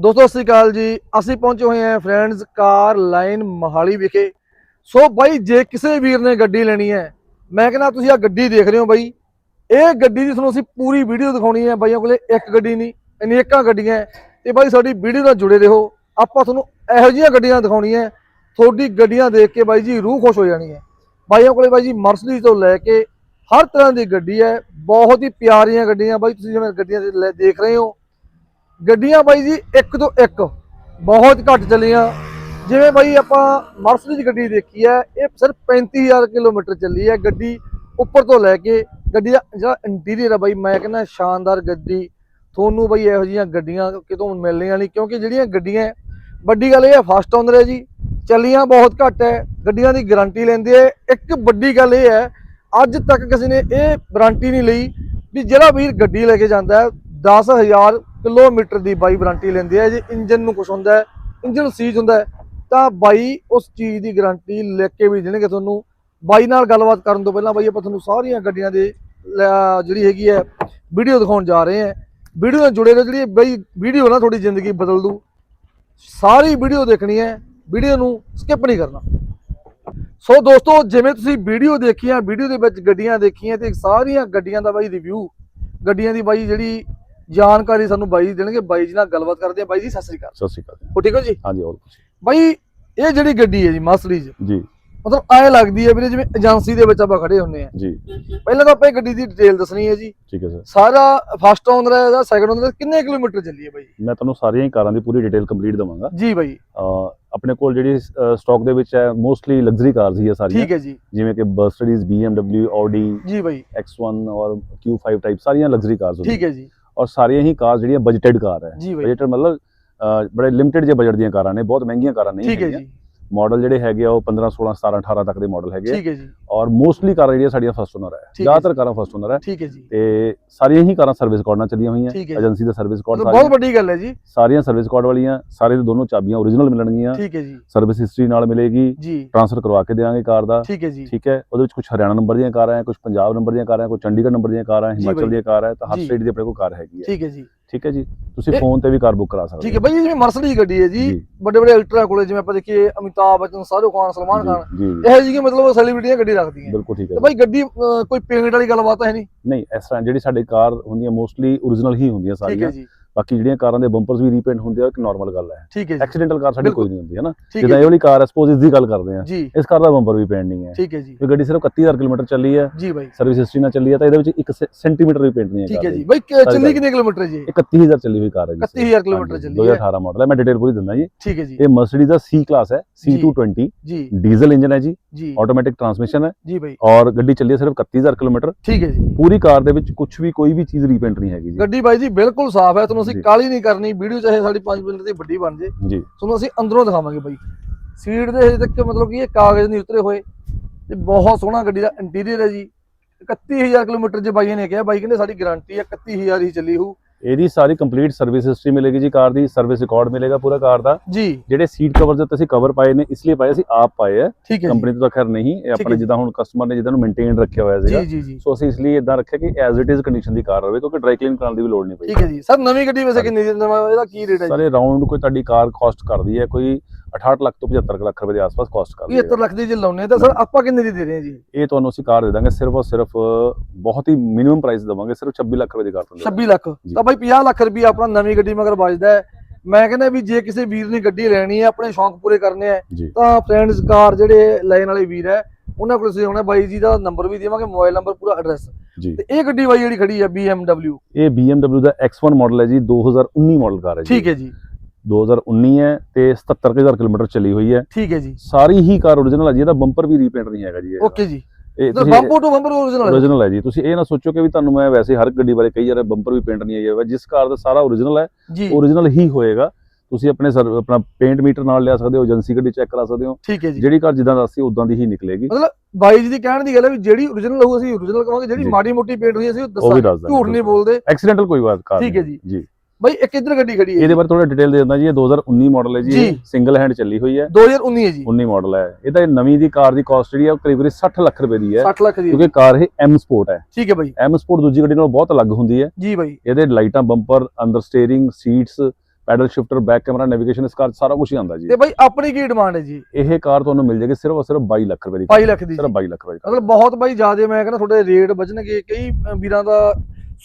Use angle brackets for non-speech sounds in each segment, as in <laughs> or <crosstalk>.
ਦੋਸਤੋ, ਸਤਿ ਸ਼੍ਰੀ ਅਕਾਲ ਜੀ। ਅਸੀਂ ਪਹੁੰਚੇ ਹੋਏ ਹਾਂ ਫਰੈਂਡਸ ਕਾਰ ਲਾਈਨ ਮਹਾਲੀ ਵਿਖੇ। ਸੋ ਬਾਈ, ਜੇ ਕਿਸੇ ਵੀਰ ਨੇ ਗੱਡੀ ਲੈਣੀ ਹੈ, ਮੈਂ ਕਹਿੰਦਾ ਤੁਸੀਂ ਆ ਗੱਡੀ ਦੇਖ ਰਹੇ ਹੋ ਬਾਈ। ਇਹ ਗੱਡੀ ਦੀ ਤੁਹਾਨੂੰ ਅਸੀਂ ਪੂਰੀ ਵੀਡੀਓ ਦਿਖਾਉਣੀ ਹੈ। ਬਾਈਆਂ ਕੋਲੇ ਇੱਕ ਗੱਡੀ ਨਹੀਂ ਅਨੇਕਾਂ ਗੱਡੀਆਂ ਹੈ। ਤੇ ਬਾਈ, ਸਾਡੀ ਵੀਡੀਓ ਨਾਲ ਜੁੜੇ ਰਹੋ। ਆਪਾਂ ਤੁਹਾਨੂੰ ਇਹੋ ਜਿਹੀਆਂ ਗੱਡੀਆਂ ਦਿਖਾਉਣੀਆਂ ਤੁਹਾਡੀ ਗੱਡੀਆਂ ਦੇਖ ਕੇ ਬਾਈ ਜੀ ਰੂਹ ਖੁਸ਼ ਹੋ ਜਾਣੀ ਹੈ। ਬਾਈਆਂ ਕੋਲੇ ਬਾਈ ਜੀ ਮਰਸਡੀਜ਼ ਤੋਂ ਲੈ ਕੇ ਹਰ ਤਰ੍ਹਾਂ ਦੀ ਗੱਡੀ ਹੈ। ਬਹੁਤ ਹੀ ਪਿਆਰੀਆਂ ਗੱਡੀਆਂ। ਬਾਈ, ਤੁਸੀਂ ਜਿਵੇਂ ਗੱਡੀਆਂ ਲੈ- ਦੇਖ ਰਹੇ ਹੋ ਗੱਡੀਆਂ ਬਾਈ ਜੀ, ਇੱਕ ਤੋਂ ਇੱਕ। ਬਹੁਤ ਘੱਟ ਚੱਲੀਆਂ। ਜਿਵੇਂ ਬਾਈ ਆਪਾਂ ਮਰਸਡੀਜ਼ ਗੱਡੀ ਦੇਖੀ ਹੈ, ਇਹ ਸਿਰਫ 35000 ਕਿਲੋਮੀਟਰ ਚੱਲੀ ਹੈ ਗੱਡੀ ਉੱਪਰ ਤੋਂ ਲੈ ਕੇ ਗੱਡੀ ਦਾ ਜਿਹੜਾ ਇੰਟੀਰੀਅਰ ਹੈ ਬਾਈ, ਮੈਂ ਕਹਿੰਦਾ ਸ਼ਾਨਦਾਰ ਗੱਡੀ। ਤੁਹਾਨੂੰ ਬਾਈ ਇਹੋ ਜਿਹੀਆਂ ਗੱਡੀਆਂ ਕਿਤੋਂ ਮਿਲਣੀਆਂ ਨਹੀਂ, ਕਿਉਂਕਿ ਜਿਹੜੀਆਂ ਗੱਡੀਆਂ ਵੱਡੀ ਗੱਲ ਇਹ ਹੈ ਫਸਟ ਓਨਰ ਹੈ ਜੀ। ਚੱਲੀਆਂ ਬਹੁਤ ਘੱਟ ਹੈ, ਗੱਡੀਆਂ ਦੀ ਗਾਰੰਟੀ ਲੈਂਦੇ ਹੈ। ਇੱਕ ਵੱਡੀ ਗੱਲ ਇਹ ਹੈ, ਅੱਜ ਤੱਕ ਕਿਸੇ ਨੇ ਇਹ ਵਾਰੰਟੀ ਨਹੀਂ ਲਈ ਵੀ ਜਿਹੜਾ ਵੀਰ ਗੱਡੀ ਲੈ ਕੇ ਜਾਂਦਾ ਹੈ 10000 ਕਿਲੋਮੀਟਰ ਦੀ ਬਾਈ ਵਾਰੰਟੀ ਲੈਂਦੇ ਆ। ਜੇ ਇੰਜਨ ਨੂੰ ਕੁਝ ਹੁੰਦਾ ਹੈ ਇੰਜਨ ਸੀਜ ਹੁੰਦਾ ਹੈ, ਤਾਂ ਬਾਈ ਉਸ ਚੀਜ਼ ਦੀ ਗਾਰੰਟੀ ਲੈ ਕੇ ਵੀ ਦੇਣਗੇ ਤੁਹਾਨੂੰ। ਬਾਈ ਨਾਲ ਗੱਲਬਾਤ ਕਰਨ ਤੋਂ ਪਹਿਲਾਂ ਬਾਈ, ਆਪਾਂ ਤੁਹਾਨੂੰ ਸਾਰੀਆਂ ਗੱਡੀਆਂ ਦੇ, ਲੈ- ਜਿਹੜੀ ਹੈਗੀ ਹੈ ਵੀਡੀਓ ਦਿਖਾਉਣ ਜਾ ਰਹੇ ਹਾਂ। ਵੀਡੀਓ ਨਾਲ ਜੁੜੇ ਰਹੋ, ਜਿਹੜੀ ਬਈ ਵੀਡੀਓ ਨਾ ਤੁਹਾਡੀ ਜ਼ਿੰਦਗੀ ਬਦਲ ਦੂ। ਸਾਰੀ ਵੀਡੀਓ ਦੇਖਣੀ ਹੈ ਵੀਡੀਓ ਨੂੰ ਸਕਿਪ ਨਹੀਂ ਕਰਨਾ। ਸੋ ਦੋਸਤੋ, ਜਿਵੇਂ ਤੁਸੀਂ ਵੀਡੀਓ ਦੇਖੀਆਂ ਵੀਡੀਓ ਦੇ ਵਿੱਚ ਗੱਡੀਆਂ ਦੇਖੀਆਂ, ਤੇ ਸਾਰੀਆਂ ਗੱਡੀਆਂ ਦਾ ਬਾਈ ਰਿਵਿਊ ਗੱਡੀਆਂ ਦੀ ਬਾਈ ਜਿਹੜੀ ਜਾਣਕਾਰੀ ਸਾਨੂੰ ਬਾਈ ਜੀ ਦੇਣਗੇ ਬਾਈ ਜੀ ਨਾਲ ਗੱਲਬਾਤ ਕਰਦੇ ਆ ਬਾਈ ਜੀ ਸਤਿ ਸ੍ਰੀ ਅਕਾਲ। ਸਤਿ ਸ਼੍ਰੀ ਅਕਾਲ। ਹੋ ਠੀਕ ਹੋ ਜੀ? ਹਾਂਜੀ ਹੋਰ ਕੁਛ? ਬਾਈ ਇਹ ਜਿਹੜੀ ਗੱਡੀ ਹੈ ਜੀ ਮਰਸਡੀਜ਼ ਜੀ। ਮਤਲਬ ਐ ਲੱਗਦੀ ਹੈ ਵੀਰੇ ਜਿਵੇਂ ਏਜੰਸੀ ਦੇ ਵਿੱਚ ਆਪਾਂ ਖੜੇ ਹੁੰਨੇ ਆ ਜੀ। ਪਹਿਲਾਂ ਤਾਂ ਆਪਾਂ ਇਹ ਗੱਡੀ ਦੀ ਡਿਟੇਲ ਦੱਸਣੀ ਹੈ ਜੀ। ਠੀਕ ਹੈ ਸਰ। ਸਾਰਾ ਫਸਟ ਓਨਰ ਹੈ ਇਹਦਾ ਸੈਕੰਡ ਓਨਰ ਕਿੰਨੇ ਕਿਲੋਮੀਟਰ ਚੱਲੀ ਹੈ ਬਾਈ? ਮੈਂ ਤੁਹਾਨੂੰ ਸਾਰੀਆਂ ਹੀ ਕਾਰਾਂ ਦੀ ਪੂਰੀ ਡਿਟੇਲ ਕੰਪਲੀਟ ਦਵਾਂਗਾ। ਜੀ ਬਾਈ। ਆਪਣੇ ਕੋਲ ਜਿਹੜੀ ਸਟਾਕ ਦੇ ਵਿੱਚ ਹੈ ਮੋਸਟਲੀ ਲਗਜ਼ਰੀ ਕਾਰਸ ਹੀ ਹੈ ਸਾਰੀਆਂ। ਠੀਕ ਹੈ ਜੀ। ਜਿਵੇਂ ਕਿ ਮਰਸੀਡੀਜ਼ BMW Audi ਜੀ ਬਾਈ। X1 ਔਰ Q5 ਟਾਈਪ ਸਾਰੀਆਂ ਲਗਜ਼ਰੀ ਕਾਰਸ ਠੀਕ ਹੈ ਜੀ। ਔਰ ਸਾਰੀਆਂ ਹੀ ਕਾਰਸ ਜਿਹੜੀਆਂ ਬਜਟਡ ਕਾਰ ਹੈ। ਬਜਟਡ ਮਤਲਬ ਬੜੇ ਲਿਮਟਿਡ ਜੇ ਬਜਟ ਦੀਆਂ ਕਾਰਾਂ ਨੇ ਬਹੁਤ ਮਹਿੰਗੀਆਂ ਕਾਰਾਂ ਨਹੀਂ ਠੀਕ ਹੈ ਹੈਗੀਆਂ। ਜੀ। ਮਾਡਲ ਜਿਹੜੇ ਹੈਗੇ ਆ ਉਹ 15 16 17 18 ਤੱਕ ਦੇ ਮਾਡਲ ਹੈਗੇ ਆ। ਠੀਕ ਹੈ ਜੀ। ਔਰ ਮੋਸਟਲੀ ਕਾਰਾਂ ਜਿਹੜੀਆਂ ਸਾਡੀਆਂ ਫਸਟ ਓਨਰ ਹੈ ਜ਼ਿਆਦਾਤਰ ਕਾਰਾਂ ਫਸਟ ਓਨਰ ਹੈ ਠੀਕ ਹੈ ਜੀ। ਤੇ ਸਾਰੀਆਂ ਹੀ ਕਾਰਾਂ ਸਰਵਿਸ ਕੋਡ ਨਾਲ ਚੱਲੀਆਂ ਹੋਈਆਂ। ਏਜੰਸੀ ਦਾ ਸਰਵਿਸ ਕੋਡ ਬਹੁਤ ਵੱਡੀ ਗੱਲ ਹੈ ਜੀ। ਸਾਰੀਆਂ ਸਰਵਿਸ ਕੋਡ ਵਾਲੀਆਂ ਸਾਰੇ ਦੇ ਦੋਨੋਂ ਚਾਬੀਆਂ ਓਰੀਜਨਲ ਮਿਲਣਗੀਆਂ। ਠੀਕ ਹੈ ਜੀ। ਸਰਵਿਸ ਹਿਸਟਰੀ ਨਾਲ ਮਿਲੇਗੀ। ਟ੍ਰਾਂਸਫਰ ਕਰਵਾ ਕੇ ਦੇਵਾਂਗੇ ਕਾਰ ਦਾ। ਠੀਕ ਹੈ ਜੀ। ਠੀਕ ਹੈ। ਉਹਦੇ ਵਿੱਚ ਕੁਝ ਹਰਿਆਣਾ ਨੰਬਰ ਦੀਆਂ ਕਾਰਾਂ ਹੈ ਕੁਝ ਪੰਜਾਬ ਨੰਬਰ ਦੀਆਂ ਕਾਰਾਂ ਹੈ ਕੁਝ ਚੰਡੀਗੜ੍ਹ ਨੰਬਰ ਦੀਆਂ ਕਾਰਾਂ ਹੈ ਹਿਮਾਚਲ। ਦੀਆਂ ਕਾਰ ਹੈ ਤਾਂ ਹਰ। ਸਟੇਟ ਦੀ ਆਪਣੇ ਕੋਲ ਕਾਰ ਹੈਗੀ ਹੈ। ਠੀਕ ਹੈ ਜੀ। ਠੀਕ ਹੈ ਜੀ? ਤੁਸੀਂ ਇਹ- ਫੋਨ ਤੇ ਵੀ ਕਾਰ ਬੁੱਕ ਕਰਾ ਸਕਦੇ ਠੀਕ ਹੈ ਬਾਈ ਜੀ। ਜਿਵੇਂ ਮਰਸਡੀਜ਼ ਗੱਡੀ ਹੈ ਜੀ ਜੀ। ਵੱਡੇ ਵੱਡੇ ਅਲਟਰਾ ਕੋਲੇ ਜਿਵੇਂ ਆਪਾਂ ਦੇਖੀਏ ਅਮਿਤਾਭ ਬੱਚਨ ਸ਼ਾਹਰੁਖ ਖਾਨ ਸਲਮਾਨ ਖਾਨ ਜੀ। ਇਹ ਜੀ ਮਤਲਬ ਸੈਲੀਬ੍ਰਿਟੀਆਂ ਗੱਡੀ ਰੱਖਦੀਆਂ। ਬਿਲਕੁਲ ਠੀਕ ਤੇ ਹੈ ਬਾਈ ਗੱਡੀ ਅਹ, ਕੋਈ ਪੇਂਟ ਵਾਲੀ ਗੱਲਬਾਤ ਹੈ ਨਹੀਂ? ਨਹੀਂ ਇਸ ਤਰ੍ਹਾਂ ਜਿਹੜੀ ਸਾਡੇ ਕਾਰ ਹੁੰਦੀਆਂ ਮੋਸਟਲੀ ਓਰੀਜਨਲ ਹੀ ਹੁੰਦੀਆਂ ਠੀਕ ਹੈ ਸਾਰੀਆਂ। ਜੀ। ਬਾਕੀ ਜਿਹੜੀਆਂ ਕਾਰਾਂ ਦੇ ਬੰਪਰਸ ਵੀ ਰੀਪੇਂਟ ਹੁੰਦੇ ਆ ਇੱਕ ਨਾਰਮਲ ਗੱਲ ਹੈ। ਠੀਕ ਹੈ ਜੀ। ਐਕਸੀਡੈਂਟਲ ਕਾਰ ਸਾਡੀ। ਕੋਈ ਨਹੀਂ ਹੁੰਦੀ ਹੈ ਨਾ? ਜਿੱਦਾਂ ਇਹ ਵਾਲੀ ਕਾਰ ਹੈ ਸਪੋਜ਼ ਇਸ ਦੀ ਗੱਲ ਕਰਦੇ ਆ ਇਸ ਕਾਰ ਦਾ ਬੰਪਰ ਵੀ ਪੇਂਟ ਨਹੀਂ ਹੈ। ਠੀਕ ਹੈ ਜੀ। ਇਹ ਗੱਡੀ ਸਿਰਫ 31000 ਕਿਲੋਮੀਟਰ ਚੱਲੀ ਹੈ। ਜੀ ਬਾਈ। ਸਰਵਿਸ ਹਿਸਟਰੀ ਨਾਲ ਚੱਲੀ ਹੈ ਤਾਂ ਇਹਦੇ ਵਿੱਚ 1 ਸੈਂਟੀਮੀਟਰ ਵੀ ਪੇਂਟ ਨਹੀਂ ਹੈ ਠੀਕ ਹੈ। ਜੀ। ਬਾਈ ਚੱਲੀ। ਕਿੰਨੇ ਕਿਲੋਮੀਟਰ ਜੀ? 31000 ਚੱਲੀ ਹੋਈ ਕਾਰ ਹੈ ਜੀ। 31000 ਕਿਲੋਮੀਟਰ ਚੱਲੀ ਹੈ। 2018 ਮਾਡਲ ਹੈ। ਮੈਂ ਡਿਟੇਲ ਪੂਰੀ ਦਿੰਦਾ ਜੀ। ਠੀਕ ਹੈ ਜੀ। ਇਹ ਮਰਸੀਡੀਜ਼ ਦਾ C ਕਲਾਸ ਹੈ C220 ਜੀ। ਡੀਜ਼ਲ ਇੰਜਨ ਹੈ ਜੀ। ਜੀ। ਆਟੋਮੈਟਿਕ ਟਰਾਂਸਮਿਸ਼ਨ ਹੈ। ਜੀ ਬਾਈ। ਔਰ ਗੱਡੀ ਚੱਲੀ ਹੈ ਸਿਰਫ 31000 ਕਿਲੋਮੀਟਰ। ਠੀਕ ਹੈ ਜੀ। ਪੂਰੀ ਕਾਰ ਦੇ ਵਿੱਚ ਕੁਝ ਵੀ ਕੋਈ ਵੀ ਚੀਜ਼ ਰੀਪੇਂਟ ਨਹੀਂ ਹੈਗੀ ਜੀ। ਗੱਡੀ ਬਾਈ ਜੀ ਬਿਲਕੁਲ ਸਾਫ਼ ਹੈ। ਤੁਹਾਨੂੰ ਅਸੀਂ। ਕਾਲੀ ਨਹੀਂ ਕਰਨੀ। ਵੀਡੀਓ ਚਾਹੇ ਸਾਡੀ 5 ਮਿੰਟ ਦੀ ਵੱਡੀ ਬਣ ਜੇ। ਜੀ। ਤੁਹਾਨੂੰ ਅਸੀਂ ਅੰਦਰੋਂ ਦਿਖਾਵਾਂਗੇ ਬਾਈ। ਸੀਟ ਦੇ ਹਜੇ ਤੱਕ ਮਤਲਬ ਕਿ ਇਹ ਕਾਗਜ਼ ਨਹੀਂ ਉਤਰੇ ਹੋਏ। ਤੇ ਬਹੁਤ ਸੋਹਣਾ ਗੱਡੀ ਦਾ ਇੰਟੀਰੀਅਰ ਹੈ ਜੀ। 31000 ਕਿਲੋਮੀਟਰ ਜੇ ਬਾਈ ਨੇ ਕਿਹਾ ਬਾਈ ਕਹਿੰਦੇ ਸਾਡੀ ਗਾਰੰਟੀ ਹੈ 31000 ਹੀ ਚੱਲੀ ਹੋਊ। ਇਹਦੀ ਸਾਰੀ ਕੰਪਲੀਟ ਸਰਵਿਸ ਹਿਸਟਰੀ ਮਿਲੇਗੀ ਜੀ ਕਾਰ ਦੀ ਸਰਵਿਸ ਰਿਕਾਰਡ ਮਿਲੇਗਾ ਪੂਰਾ ਕਾਰ ਦਾ। ਜੀ। ਜਿਹੜੇ ਸੀਟ ਕਵਰ ਦੇ ਉੱਤੇ ਅਸੀਂ ਕਵਰ ਪਾਏ ਨੇ ਇਸ ਲਈ ਪਾਏ ਅਸੀਂ ਆਪ ਪਾਏ ਆ। ਕੰਪਨੀ ਤੋਂ ਤਾਂ ਖੈਰ ਨਹੀਂ ਇਹ ਆਪਣੇ। ਜਿੱਦਾਂ ਹੁਣ ਕਸਟਮਰ ਨੇ ਜਿੱਦਾਂ ਨੂੰ ਮੇਨਟੇਨ ਰੱਖਿਆ ਹੋਇਆ ਸੀਗਾ। ਸੋ ਅਸੀਂ ਇਸ ਲਈ ਇਦਾਂ ਰੱਖਿਆ ਕਿ ਐਜ਼ ਇਟ ਇਜ਼ ਕੰਡੀਸ਼ਨ ਦੀ ਕਾਰ ਹੋਵੇ ਕਿਉਂਕਿ ਡਰਾਈ ਕਲੀਨ ਕਰਾਉਣ ਦੀ ਵੀ ਲੋੜ ਨਹੀਂ ਪਈ। ਠੀਕ ਹੈ ਜੀ। ਸਰ ਨਵੀਂ ਗੱਡੀ ਵੈਸੇ ਕਿੰਨੀ ਦੀ ਇਹਦਾ ਕੀ ਰੇਟ ਹੈ ਜੀ? ਸਾਰੇ ਰਾਉਂਡ ਕੋਈ ਤੁਹਾਡੀ ਕਾਰ ਕਾਸਟ ਕਰਦੀ ਹੈ ਕੋਈ 68 ਲੱਖ ਤੋਂ 75 ਲੱਖ ਰੁਪਏ ਦੇ ਆਸ-ਪਾਸ ਕਾਸਟ ਕਰਦੀ ਹੈ 75 ਲੱਖ ਦੀ ਜੇ ਲਾਉਨੇ ਤਾਂ ਸਰ ਆਪਾਂ ਕਿੰਨੇ ਦੀ ਦੇ ਰਹੇ ਹਾਂ ਜੀ? ਇਹ ਤੁਹਾਨੂੰ ਅਸੀਂ ਕਾਰ ਦੇ ਦਾਂਗੇ ਸਿਰਫ ਔਰ ਸਿਰਫ ਬਹੁਤ ਹੀ ਮਿਨੀਮਮ ਪ੍ਰਾਈਸ ਦਵਾਂਗੇ ਸਿਰਫ 26 ਲੱਖ ਰੁਪਏ ਦੀ ਕਾਰ ਤੁਹਾਨੂੰ 26 ਲੱਖ। ਤਾਂ ਬਾਈ 50 ਲੱਖ ਰੁਪਏ ਆਪਣਾ ਨਵੀਂ ਗੱਡੀ ਮਗਰ ਵੱਜਦਾ ਹੈ। ਮੈਂ ਕਹਿੰਦਾ ਵੀ ਜੇ ਕਿਸੇ ਵੀਰ ਨੇ ਗੱਡੀ ਲੈਣੀ ਹੈ ਆਪਣੇ ਸ਼ੌਂਕ ਪੂਰੇ ਕਰਨੇ ਆ ਤਾਂ ਫਰੈਂਡਸ ਕਾਰ ਜਿਹੜੇ ਲੈਣ ਵਾਲੇ ਵੀਰ ਹੈ ਉਹਨਾਂ ਕੋਲ ਤੁਸੀਂ ਆਉਣਾ ਬਾਈ ਜੀ ਦਾ ਨੰਬਰ ਵੀ ਦੇਵਾਂਗੇ ਮੋਬਾਈਲ ਨੰਬਰ ਪੂਰਾ ਐਡਰੈਸ ਤੇ ਇਹ ਗੱਡੀ ਬਾਈ ਜਿਹੜੀ ਖੜੀ ਹੈ BMW ਇਹ BMW ਦਾ X1 ਮਾਡਲ ਹੈ ਜੀ 2019 ਮਾਡਲ ਕਾਰ ਹੈ ਜੀ। ਠੀਕ ਹੈ ਜੀ। 2019 ਹੈ ਤੇ 77000 ਕਿਲੋਮੀਟਰ ਚੱਲੀ ਹੋਈ ਹੈ। ਠੀਕ ਹੈ ਜੀ। ਸਾਰੀ ਹੀ ਕਾਰ ਓਰੀਜਨਲ ਹੈ ਜੀ ਇਹਦਾ ਬੰਪਰ ਵੀ ਰੀਪੇਂਟ ਨਹੀਂ ਹੈਗਾ ਜੀ। ਓਕੇ ਜੀ। ਇਹ ਬੰਪਰ ਟੂ ਬੰਪਰ ਓਰੀਜਨਲ ਹੈ। ਓਰੀਜਨਲ ਹੈ ਜੀ। ਤੁਸੀਂ ਇਹ ਨਾ ਸੋਚੋ ਕਿ ਵੀ ਤੁਹਾਨੂੰ ਮੈਂ ਵੈਸੇ ਹਰ ਗੱਡੀ ਬਾਰੇ ਕਹੀ ਜਾ ਰਿਹਾ ਬੰਪਰ ਵੀ ਪੇਂਟ ਨਹੀਂ ਹੋਇਆ ਜਿਸ ਕਾਰ ਦਾ ਸਾਰਾ ਓਰੀਜਨਲ ਹੈ ਓਰੀਜਨਲ ਹੀ ਹੋਏਗਾ। ਤੁਸੀਂ ਆਪਣੇ ਸਰ ਆਪਣਾ ਪੇਂਟ ਮੀਟਰ ਨਾਲ ਲਿਆ ਸਕਦੇ ਹੋ ਏਜੰਸੀ ਗੱਡੀ ਚੈੱਕ ਕਰਾ ਸਕਦੇ ਹੋ। ਠੀਕ ਹੈ ਜੀ। ਜਿਹੜੀ ਕਾਰ ਜਿੱਦਾਂ ਦੱਸੀ ਉਦਾਂ ਦੀ ਹੀ ਨਿਕਲੇਗੀ। ਮਤਲਬ ਬਾਈ ਜੀ ਦੀ ਕਹਿਣ ਦੀ ਗੱਲ ਹੈ ਵੀ ਜਿਹੜੀ ਓਰੀਜਨਲ ਹੋਊ ਅਸੀਂ ਓਰੀਜਨਲ ਕਵਾਂਗੇ ਜਿਹੜੀ। ਮਾੜੀ ਮੋਟੀ ਪੇਂਟ ਹੋਈ ਅਸੀਂ ਉਹ ਦੱਸਾਂਗੇ। ਝੂਠ ਨਹੀਂ ਬੋਲਦੇ। ਐਕਸੀਡੈਂਟਲ ਕੋਈ ਬਾਤ ਕਾਰ ਠੀਕ ਹੈ। ਜੀ। ਜੀ। ਬਾਈ ਇੱਕ ਇੱਧਰ ਗੱਡੀ ਖੜੀ ਹੈ ਇਹਦੇ ਬਾਰੇ ਥੋੜਾ ਡਿਟੇਲ ਦੇ ਦਿੰਦਾ ਜੀ ਇਹ 2019 ਮਾਡਲ ਹੈ ਜੀ। ਸਿੰਗਲ ਹੈਂਡ ਚੱਲੀ ਹੋਈ ਹੈ। 2019 ਹੈ ਜੀ। 19 ਮਾਡਲ ਹੈ। ਇਹ ਨਵੀਂ ਦੀ ਕਾਰ ਦੀ ਕਾਸਟ ਜਿਹੜੀ ਹੈ ਉਹ ਕਰੀਬ 60 ਲੱਖ ਰੁਪਏ ਦੀ ਹੈ 60 ਲੱਖ ਦੀ। ਕਿਉਂਕਿ ਕਾਰ ਇਹ ਐਮ ਸਪੋਰਟ ਹੈ। ਠੀਕ ਹੈ ਬਾਈ। ਐਮ ਸਪੋਰਟ ਦੂਜੀ ਗੱਡੀ ਨਾਲੋਂ ਬਹੁਤ ਅਲੱਗ ਹੁੰਦੀ ਹੈ। ਜੀ ਬਾਈ। ਇਹਦੇ ਲਾਈਟਾਂ ਬੰਪਰ ਅੰਦਰ steering seats paddle shifter back camera navigation ਇਸ ਕਾਰ ਸਾਰਾ ਕੁਝ ਹੀ ਆਉਂਦਾ ਜੀ। ਤੇ ਬਾਈ ਆਪਣੀ ਕੀ ਡਿਮਾਂਡ ਹੈ ਜੀ? ਇਹ ਕਾਰ ਤੁਹਾਨੂੰ ਮਿਲ ਜਾਏਗੀ ਸਿਰਫ ਸਿਰਫ 22 ਲੱਖ ਰੁਪਏ ਦੀ 22 ਲੱਖ ਦੀ ਸਿਰਫ ਜੀ। 22 ਲੱਖ ਰੁਪਏ ਦੀ ਮਤਲਬ ਬਹੁਤ ਬਾਈ ਜ਼ਿਆਦੇ ਮੈਂ ਕਹਿੰਦਾ ਤੁਹਾਡੇ ਰੇਟ ਬਚਣਗੇ ਕਈ ਵੀਰਾਂ ਦਾ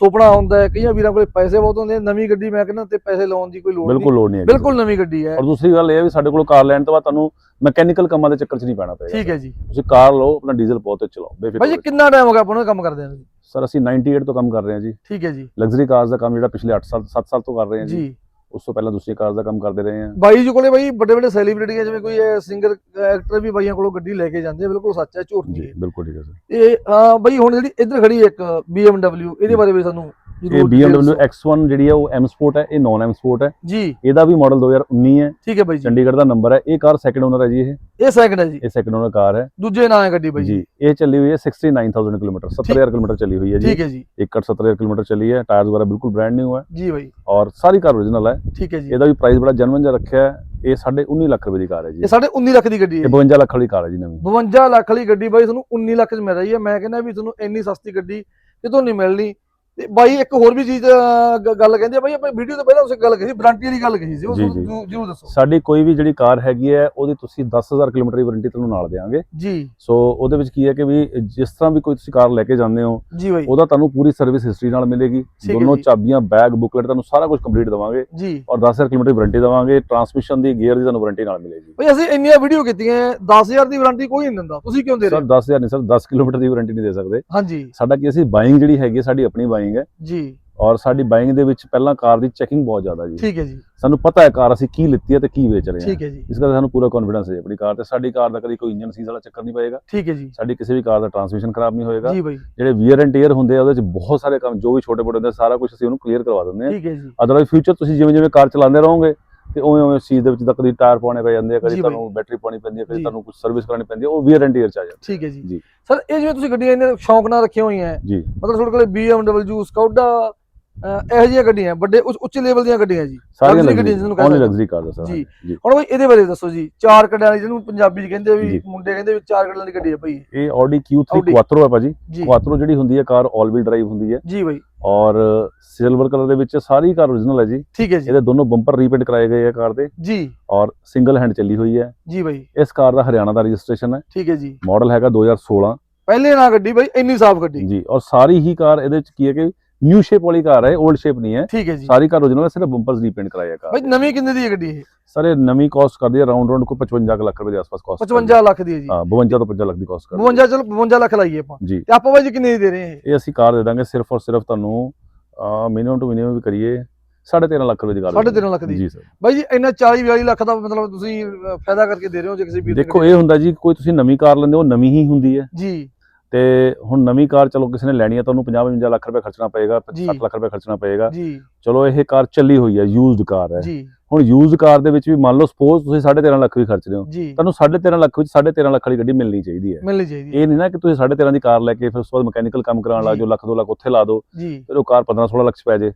ਸੁਪਨਾ ਹੁੰਦਾ ਹੈ ਕਈਆਂ ਵੀਰਾਂ ਕੋਲੇ ਪੈਸੇ ਬਹੁਤ ਹੁੰਦੇ ਨੇ ਨਵੀਂ ਗੱਡੀ ਮੈਂ ਕਹਿੰਦਾ ਤੇ ਪੈਸੇ ਲਾਉਣ ਦੀ ਕੋਈ ਲੋੜ ਨਹੀਂ। ਬਿਲਕੁਲ ਲੋੜ ਨਹੀਂ ਹੈ ਬਿਲਕੁਲ ਨਵੀਂ ਗੱਡੀ ਹੈ। ਔਰ ਦੂਸਰੀ ਗੱਲ ਇਹ ਹੈ ਵੀ ਸਾਡੇ ਕੋਲ ਕਾਰ ਲੈਣ ਤੋਂ ਬਾਅਦ ਤੁਹਾਨੂੰ ਮੈਕੈਨੀਕਲ ਕੰਮਾਂ ਦੇ ਚੱਕਰ 'ਚ ਨਹੀਂ ਪੈਣਾ ਪਏਗਾ। ਠੀਕ ਹੈ ਜੀ। ਤੁਸੀਂ ਕਾਰ ਲਓ ਆਪਣਾ ਡੀਜ਼ਲ ਪਾਓ ਤੇ ਚਲਾਓ ਬੇਫਿਕਰ ਜੀ ਕਿੰਨਾ ਟਾਈਮ ਹੋ ਗਿਆ ਆਪਾਂ ਨੂੰ ਕੰਮ ਕਰਦੇ ਜੀ ਸਰ ਅਸੀਂ 98 ਤੋਂ ਕੰਮ ਕਰ ਰਹੇ ਹਾਂ ਜੀ। ਠੀਕ ਹੈ ਜੀ। ਲਗਜ਼ਰੀ ਕਾਰਸ ਦਾ ਕੰਮ ਜਿਹੜਾ ਪਿਛਲੇ 8 ਸਾਲ 7 ਸਾਲ ਤੋਂ ਕਰ ਰਹੇ ਹਾਂ ਜੀ। ਜੀ। ਉਸ ਤੋਂ ਪਹਿਲਾਂ ਦੂਸਰੀ ਕਾਰਸ ਦਾ ਕੰਮ ਕਰਦੇ ਰਹੇ ਹਾਂ। ਬਾਈ ਜੀ ਕੋਲੇ ਬਾਈ ਵੱਡੇ ਵੱਡੇ ਸੈਲੀਬ੍ਰਿਟੀ ਹੈ ਜਿਵੇਂ ਕੋਈ ਸਿੰਗਰ ਐਕਟਰ ਵੀ ਬਾਈਆਂ ਕੋਲੋਂ ਗੱਡੀ ਲੈ ਕੇ ਜਾਂਦੇ ਆ ਬਿਲਕੁਲ ਸੱਚ ਹੈ ਝੂਠ ਨਹੀਂ ਜੀ ਬਿਲਕੁਲ ਠੀਕ ਹੈ ਸਰ ਇਹ ਹਾਂ ਬਾਈ ਹੁਣ ਜਿਹੜੀ ਇੱਧਰ ਖੜੀ ਇੱਕ BMW ਇਹਦੇ ਬਾਰੇ ਵੀ ਸਾਨੂੰ ਇਹ BMW details X1 ਜਿਹੜੀ ਹੈ ਉਹ M Sport ਹੈ ਇਹ ਨਾਨ M Sport ਹੈ। ਜੀ। ਇਹਦਾ ਵੀ ਮਾਡਲ 2019 ਹੈ। ਠੀਕ ਹੈ ਬਾਈ ਜੀ। ਚੰਡੀਗੜ੍ਹ ਦਾ ਨੰਬਰ ਹੈ। ਇਹ ਕਾਰ ਸੈਕੰਡ ਓਨਰ ਹੈ ਜੀ ਇਹ। ਇਹ ਸੈਕਿੰਡ ਹੈ ਜੀ। ਇਹ ਸੈਕੰਡ ਓਨਰ ਕਾਰ ਹੈ। ਦੂਜੇ ਨਾਂ ਹੈ ਗੱਡੀ ਬਾਈ ਜੀ ਇਹ ਚੱਲੀ ਹੋਈ ਹੈ 69000 ਕਿਲੋਮੀਟਰ 70000 ਕਿਲੋਮੀਟਰ ਚੱਲੀ ਹੋਈ ਹੈ ਜੀ। ਠੀਕ ਹੈ ਜੀ। 70000 ਕਿਲੋਮੀਟਰ ਚੱਲੀ ਹੈ। ਟਾਇਰਸ ਵਗੈਰਾ ਬਿਲਕੁਲ ਬ੍ਰਾਂਡ ਨਿਊ ਹੈ। ਜੀ ਬਾਈ। ਔਰ ਸਾਰੀ ਕਾਰ ਓਰੀਜਨਲ ਹੈ। ਠੀਕ ਹੈ ਜੀ। ਇਹਦਾ ਵੀ ਪ੍ਰਾਈਸ ਬੜਾ ਜਨਮਨ ਜਿਹਾ ਰੱਖਿਆ ਹੈ। ਇਹ ਸਾਡੇ 19 ਲੱਖ ਰੁਪਏ ਦੀ ਕਾਰ ਹੈ ਜੀ। ਇਹ ਸਾਡੇ 19 ਲੱਖ ਦੀ ਗੱਡੀ ਹੈ 52 ਲੱਖ ਵਾਲੀ ਕਾਰ ਹੈ ਜੀ ਨਵੀਂ। 52 ਲੱਖ ਵਾਲੀ ਗੱਡੀ ਬਾਈ ਤੁਹਾਨੂੰ 19 ਲੱਖ ਚ ਮਿਲ ਰਹੀ ਹੈ। ਮੈਂ ਕਹਿੰਦਾ ਵੀ ਤੁਹਾਨੂੰ ਇੰਨੀ ਸਸਤੀ ਗੱਡੀ ਕਿਤੋਂ ਨਹੀਂ ਮਿਲਣੀ। ਤੇ ਬਾਈ ਇੱਕ ਹੋਰ ਵੀ ਚੀਜ਼ ਗੱਲ ਕਹਿੰਦੇ ਆ ਬਾਈ ਆਪਾਂ ਵੀਡੀਓ ਤੋਂ ਪਹਿਲਾਂ ਤੁਸੀਂ ਗੱਲ ਕਹੀ ਵਾਰੰਟੀ ਵਾਲੀ ਗੱਲ ਕਹੀ ਸੀ ਉਹ। ਜ਼ਰੂਰ- ਦੱਸੋ। ਸਾਡੀ ਕੋਈ ਵੀ ਜਿਹੜੀ ਕਾਰ ਹੈਗੀ ਹੈ ਉਹਦੀ ਤੁਸੀਂ 10000 ਕਿਲੋਮੀਟਰ ਦੀ ਵਾਰੰਟੀ ਤੁਹਾਨੂੰ ਨਾਲ ਦੇਵਾਂਗੇ ਜੀ। ਸੋ ਉਹਦੇ ਵਿੱਚ ਕੀ ਹੈ ਕਿ ਵੀ ਜਿਸ ਤਰ੍ਹਾਂ ਵੀ ਕੋਈ ਤੁਸੀਂ ਕਾਰ ਲੈ ਕੇ ਜਾਂਦੇ ਹੋ ਉਹਦਾ ਤੁਹਾਨੂੰ ਪੂਰੀ ਸਰਵਿਸ ਹਿਸਟਰੀ ਨਾਲ ਮਿਲੇਗੀ। ਦੋਨੋਂ। ਚਾਬੀਆਂ ਬੈਗ ਬੁਕਲੇਟ ਤੁਹਾਨੂੰ ਸਾਰਾ ਕੁਝ ਕੰਪਲੀਟ ਦਵਾਂਗੇ ਜੀ। ਔਰ 10000 ਕਿਲੋਮੀਟਰ ਦੀ ਵਾਰੰਟੀ ਦਵਾਂਗੇ ਟਰਾਂਸਮਿਸ਼ਨ ਦੀ ਗੀਅਰ ਦੀ ਤੁਹਾਨੂੰ ਵਾਰੰਟੀ ਨਾਲ ਮਿਲੇਗੀ। ਬਈ ਅਸੀਂ ਇੰਨੀਆਂ ਵੀਡੀਓ ਕੀਤੀਆਂ 10000 ਦੀ ਵਾਰੰਟੀ ਕੋਈ ਨਹੀਂ ਦਿੰਦਾ। ਤੁਸੀਂ ਕਿਉਂ ਦੇ ਰਹੇ ਸਰ ਹੋ? 10000 ਨਹੀਂ ਸਰ 10 ਕਿਲੋਮੀਟਰ ਦੀ ਵਾਰੰਟੀ ਨਹੀਂ ਦੇ ਸਕਦੇ। ਹਾਂਜੀ। ਸਾਡਾ ਕੀ ਅਸੀਂ ਬਾਇੰਗ ਜਿਹੜੀ ਹੈਗੀ ਸਾਡੀ ਆਪਣੀ ਬਾਇੰਗ ਹੈ। ਜੀ। ਔਰ ਸਾਡੀ ਬਾਇੰਗ ਦੇ ਵਿੱਚ ਪਹਿਲਾਂ ਕਾਰ ਦੀ ਚੈਕਿੰਗ ਬਹੁਤ ਜ਼ਿਆਦਾ ਜੀ। ਠੀਕ ਹੈ ਜੀ। ਸਾਨੂੰ ਪਤਾ ਹੈ ਕਾਰ ਅਸੀਂ ਕੀ ਲਿੱਤੀ ਹੈ ਤੇ ਕੀ ਵੇਚ ਰਹੇ ਹਾਂ। ਠੀਕ ਹੈ ਜੀ। ਇਸ ਕਰਕੇ ਸਾਨੂੰ ਪੂਰਾ ਕੌਨਫੀਡੈਂਸ ਹੈ ਆਪਣੀ ਕਾਰ ਤੇ। ਸਾਡੀ ਕਾਰ ਦਾ ਕਦੀ ਕੋਈ ਇੰਜਨ ਸੀਜ਼ ਵਾਲਾ ਚੱਕਰ ਨਹੀਂ ਪਏਗਾ। ਠੀਕ ਹੈ ਜੀ। ਸਾਡੀ ਕਿਸੇ ਵੀ ਕਾਰ ਦਾ ਟਰਾਂਸਮਿਸ਼ਨ ਖਰਾਬ ਨਹੀਂ ਹੋਏਗਾ। ਜੀ ਬਾਈ। ਜਿਹੜੇ ਵੀਅਰ ਐਂਡ ਟੀਅਰ ਹੁੰਦੇ ਆ ਉਹਦੇ ਵਿੱਚ ਬਹੁਤ ਸਾਰੇ ਕੰਮ ਜੋ ਵੀ ਛੋਟੇ ਮੋਟੇ ਹੁੰਦੇ ਸਾਰਾ ਕੁਝ ਅਸੀਂ ਉਹਨੂੰ ਕਲੀਅਰ ਕਰਵਾ ਦਿੰਦੇ ਹਾਂ। ਠੀਕ ਹੈ ਜੀ। ਅਦਰਵਾਈਜ਼ ਫਿਊਚਰ ਤੁਸੀਂ ਜਿਵੇਂ ਜਿਵੇਂ ਕਾਰ ਚਲਾਉਂਦੇ ਰਹੋਗੇ ਤੇ ਉਵੇਂ ਉਵੇਂ ਚੀਜ਼ ਦੇ ਵਿੱਚ ਤਾਂ ਕਦੀ ਟਾਇਰ ਪਾਉਣੇ ਪੈ ਜਾਂਦੇ ਆ ਕਦੀ। ਤੁਹਾਨੂੰ ਬੈਟਰੀ ਪਾਉਣੀ ਪੈਂਦੀ ਹੈ ਕਦੀ। ਤੁਹਾਨੂੰ ਕੁਝ ਸਰਵਿਸ ਕਰਾਉਣੀ ਪੈਂਦੀ ਹੈ ਉਹ ਵੀਅਰ ਐਂਡ ਟੀਅਰ ਚ ਆ ਜਾਂਦਾ ਠੀਕ ਹੈ ਜੀ। ਸਰ ਇਹ ਜਿਵੇਂ ਤੁਸੀਂ ਗੱਡੀਆਂ ਇੰਨੇ ਸ਼ੌਂਕ ਨਾਲ ਰੱਖੀਆਂ ਹੋਈਆਂ ਹੈ, ਮਤਲਬ ਤੁਹਾਡੇ ਕੋਲੇ BMW ਸਕੌਡਾ ਇਹੋ ਜਿਹੀਆਂ ਗੱਡੀਆਂ ਵੱਡੇ ਉੱਚ- ਲੈਵਲ ਦੀਆਂ ਗੱਡੀਆਂ ਜੀ। ਸਾਰੀਆਂ ਗੱਡੀਆਂ ਜਿਹਨੂੰ ਕਹਿੰਦੇ ਲਗਜ਼ਰੀ ਕਾਰ ਦਾ ਸਰ ਜੀ। ਹੁਣ ਬਈ ਇਹਦੇ ਬਾਰੇ ਦੱਸੋ ਜੀ ਚਾਰ ਕੱਢਿਆਂ ਵਾਲੀ ਜਿਹਨੂੰ ਪੰਜਾਬੀ ਚ ਕਹਿੰਦੇ ਵੀ। ਮੁੰਡੇ ਕਹਿੰਦੇ ਵੀ ਚਾਰ ਕੱਢਿਆਂ ਦੀ ਗੱਡੀ ਹੈ ਭਾਈ ਇਹ Audi Q3 Audi। Quattro ਹੈ ਭਾਜੀ। ਕੁਆਟਰੋ ਜਿਹੜੀ ਹੁੰਦੀ ਹੈ ਕਾਰ ਆਲ ਵੀਲ ਡਰਾਈਵ ਹੁੰਦੀ ਹੈ ਜੀ ਬਾਈ। ਔਰ ਸਿਲਵਰ ਕਲਰ ਦੇ ਵਿੱਚ ਸਾਰੀ ਕਾਰ ਓਰੀਜਨਲ ਹੈ ਜੀ। ਠੀਕ ਹੈ ਜੀ। ਇਹਦੇ ਦੋਨੋਂ ਬੰਪਰ ਰੀਪੇਂਟ ਕਰਾਏ ਗਏ ਆ ਕਾਰ ਦੇ। ਜੀ। ਔਰ ਸਿੰਗਲ ਹੈਂਡ ਚੱਲੀ ਹੋਈ ਹੈ ਜੀ ਬਾਈ। ਇਸ ਕਾਰ ਦਾ ਹਰਿਆਣਾ ਦਾ ਰਜਿਸਟ੍ਰੇਸ਼ਨ ਹੈ ਠੀਕ ਹੈ ਜੀ। ਮਾਡਲ ਹੈਗਾ 2016 ਪਹਿਲੇ ਨਾ ਗੱਡੀ ਬਾਈ ਇੰਨੀ ਸਾਫ਼ ਗੱਡੀ। ਜੀ। ਔਰ ਸਾਰੀ ਹੀ ਕਾਰ ਇਹਦੇ ਵਿੱਚ ਕੀ ਹੈ ਕਿ ਨਿਊ ਸ਼ੇਪ ਵਾਲੀ ਕਾਰ ਹੈ 올ਡ ਸ਼ੇਪ ਨਹੀਂ ਹੈ। ਠੀਕ ਹੈ ਜੀ। ਸਾਰੀ ਕਾਰ ਹੈ ਸਿਰਫ ਬੰਪਰਸ ਰੀਪੇਂਟ ਕਰਾਏ ਆ ਕਾਰ। ਬਾਈ ਨਵੀਂ ਕਿੰਨੇ ਦੀ ਹੈ ਗੱਡੀ ਇਹ? ਸਰ ਇਹ ਨਵੀਂ ਕਾਸਟ ਕਰਦੀ ਹੈ ਰਾਉਂਡ ਰਾਉਂਡ ਕੋ 55 ਕੁ ਲੱਖ ਰੁਪਏ ਦੇ ਆਸ-ਪਾਸ ਕਾਸਟ 55 ਲੱਖ ਦੀ ਹੈ ਜੀ। ਹਾਂ 52 ਤੋਂ 55 ਲੱਖ ਦੀ ਕਾਸਟ ਕਰਦੀ 52 ਚਲੋ 52 ਲੱਖ ਲਾਈਏ ਆਪਾਂ। ਜੀ। ਤੇ ਆਪਾਂ ਬਾਈ ਜੀ ਕਿੰਨੇ ਦੀ ਦੇ ਰਹੇ ਹਾਂ ਇਹ? ਇਹ ਅਸੀਂ ਕਾਰ ਦੇ ਦਾਂਗੇ ਸਿਰਫ ਔਰ ਸਿਰਫ ਤੁਹਾਨੂੰ ਮਿਨੀਮਮ ਟੂ ਮਿਨੀਮਮ ਵੀ ਕਰੀਏ 13.5 ਲੱਖ ਰੁਪਏ ਦੀ ਕਾਰ ਸਾਢੇ ਤਿੰਨ ਲੱਖ ਦੀ। ਜੀ ਸਰ। ਬਾਈ ਜੀ ਇੰਨਾ 40 42 ਲੱਖ ਦਾ ਮਤਲਬ ਤੁਸੀਂ ਫਾਇਦਾ ਕਰਕੇ ਦੇ ਰਹੇ ਹੋ ਜੇ ਕਿਸੇ ਨੇ ਦੇਖੋ ਇਹ ਹੁੰਦਾ ਜੀ ਕੋਈ ਤੁਸੀਂ ਨਵੀਂ ਕਾਰ ਲੈਂਦੇ ਹੋ ਨਵੀਂ ਹੀ ਹੁੰਦੀ ਹੈ। ਜੀ। ਤੇ ਹੁਣ ਨਵੀਂ ਕਾਰ ਚਲੋ ਕਿਸੇ ਨੇ ਲੈਣੀ ਹੈ ਤਾਂ ਉਹਨੂੰ 50 55 ਲੱਖ ਰੁਪਏ ਖਰਚਣਾ ਪਏਗਾ ਜੀ। 60 ਲੱਖ ਰੁਪਏ ਖਰਚਣਾ ਪਏਗਾ। ਚਲੋ ਇਹ ਕਾਰ ਚੱਲੀ ਹੋਈ ਹੈ ਯੂਜ਼ਡ ਕਾਰ ਹੈ। ਜੀ। ਹੁਣ ਯੂਜ਼ਡ ਕਾਰ ਦੇ ਵਿੱਚ ਵੀ ਮੰਨ ਲਓ ਸਪੋਜ਼ ਤੁਸੀਂ 13.5 ਲੱਖ ਵੀ ਖਰਚ ਰਹੇ ਹੋ ਤੁਹਾਨੂੰ 13.5 ਲੱਖ ਵਿੱਚ 13.5 ਲੱਖ ਵਾਲੀ ਗੱਡੀ ਮਿਲਣੀ ਚਾਹੀਦੀ ਹੈ। ਮਿਲਣੀ ਚਾਹੀਦੀ ਹੈ। ਇਹ ਨਹੀਂ ਨਾ ਕਿ ਤੁਸੀਂ 13.5 ਦੀ ਕਾਰ ਲੈ ਕੇ ਫਿਰ ਉਸ ਤੋਂ ਬਾਅਦ ਮਕੈਨੀਕਲ ਕੰਮ ਕਰਾਉਣ ਲੱਗ ਜੀ। ਜਾਓ ਲੱਖ 2 ਲੱਖ ਉੱਥੇ ਲਾ ਦਿਓ ਫਿਰ ਉਹ ਕਾਰ 15 16 ਲੱਖ ਚ ਪੈ ਜੇ।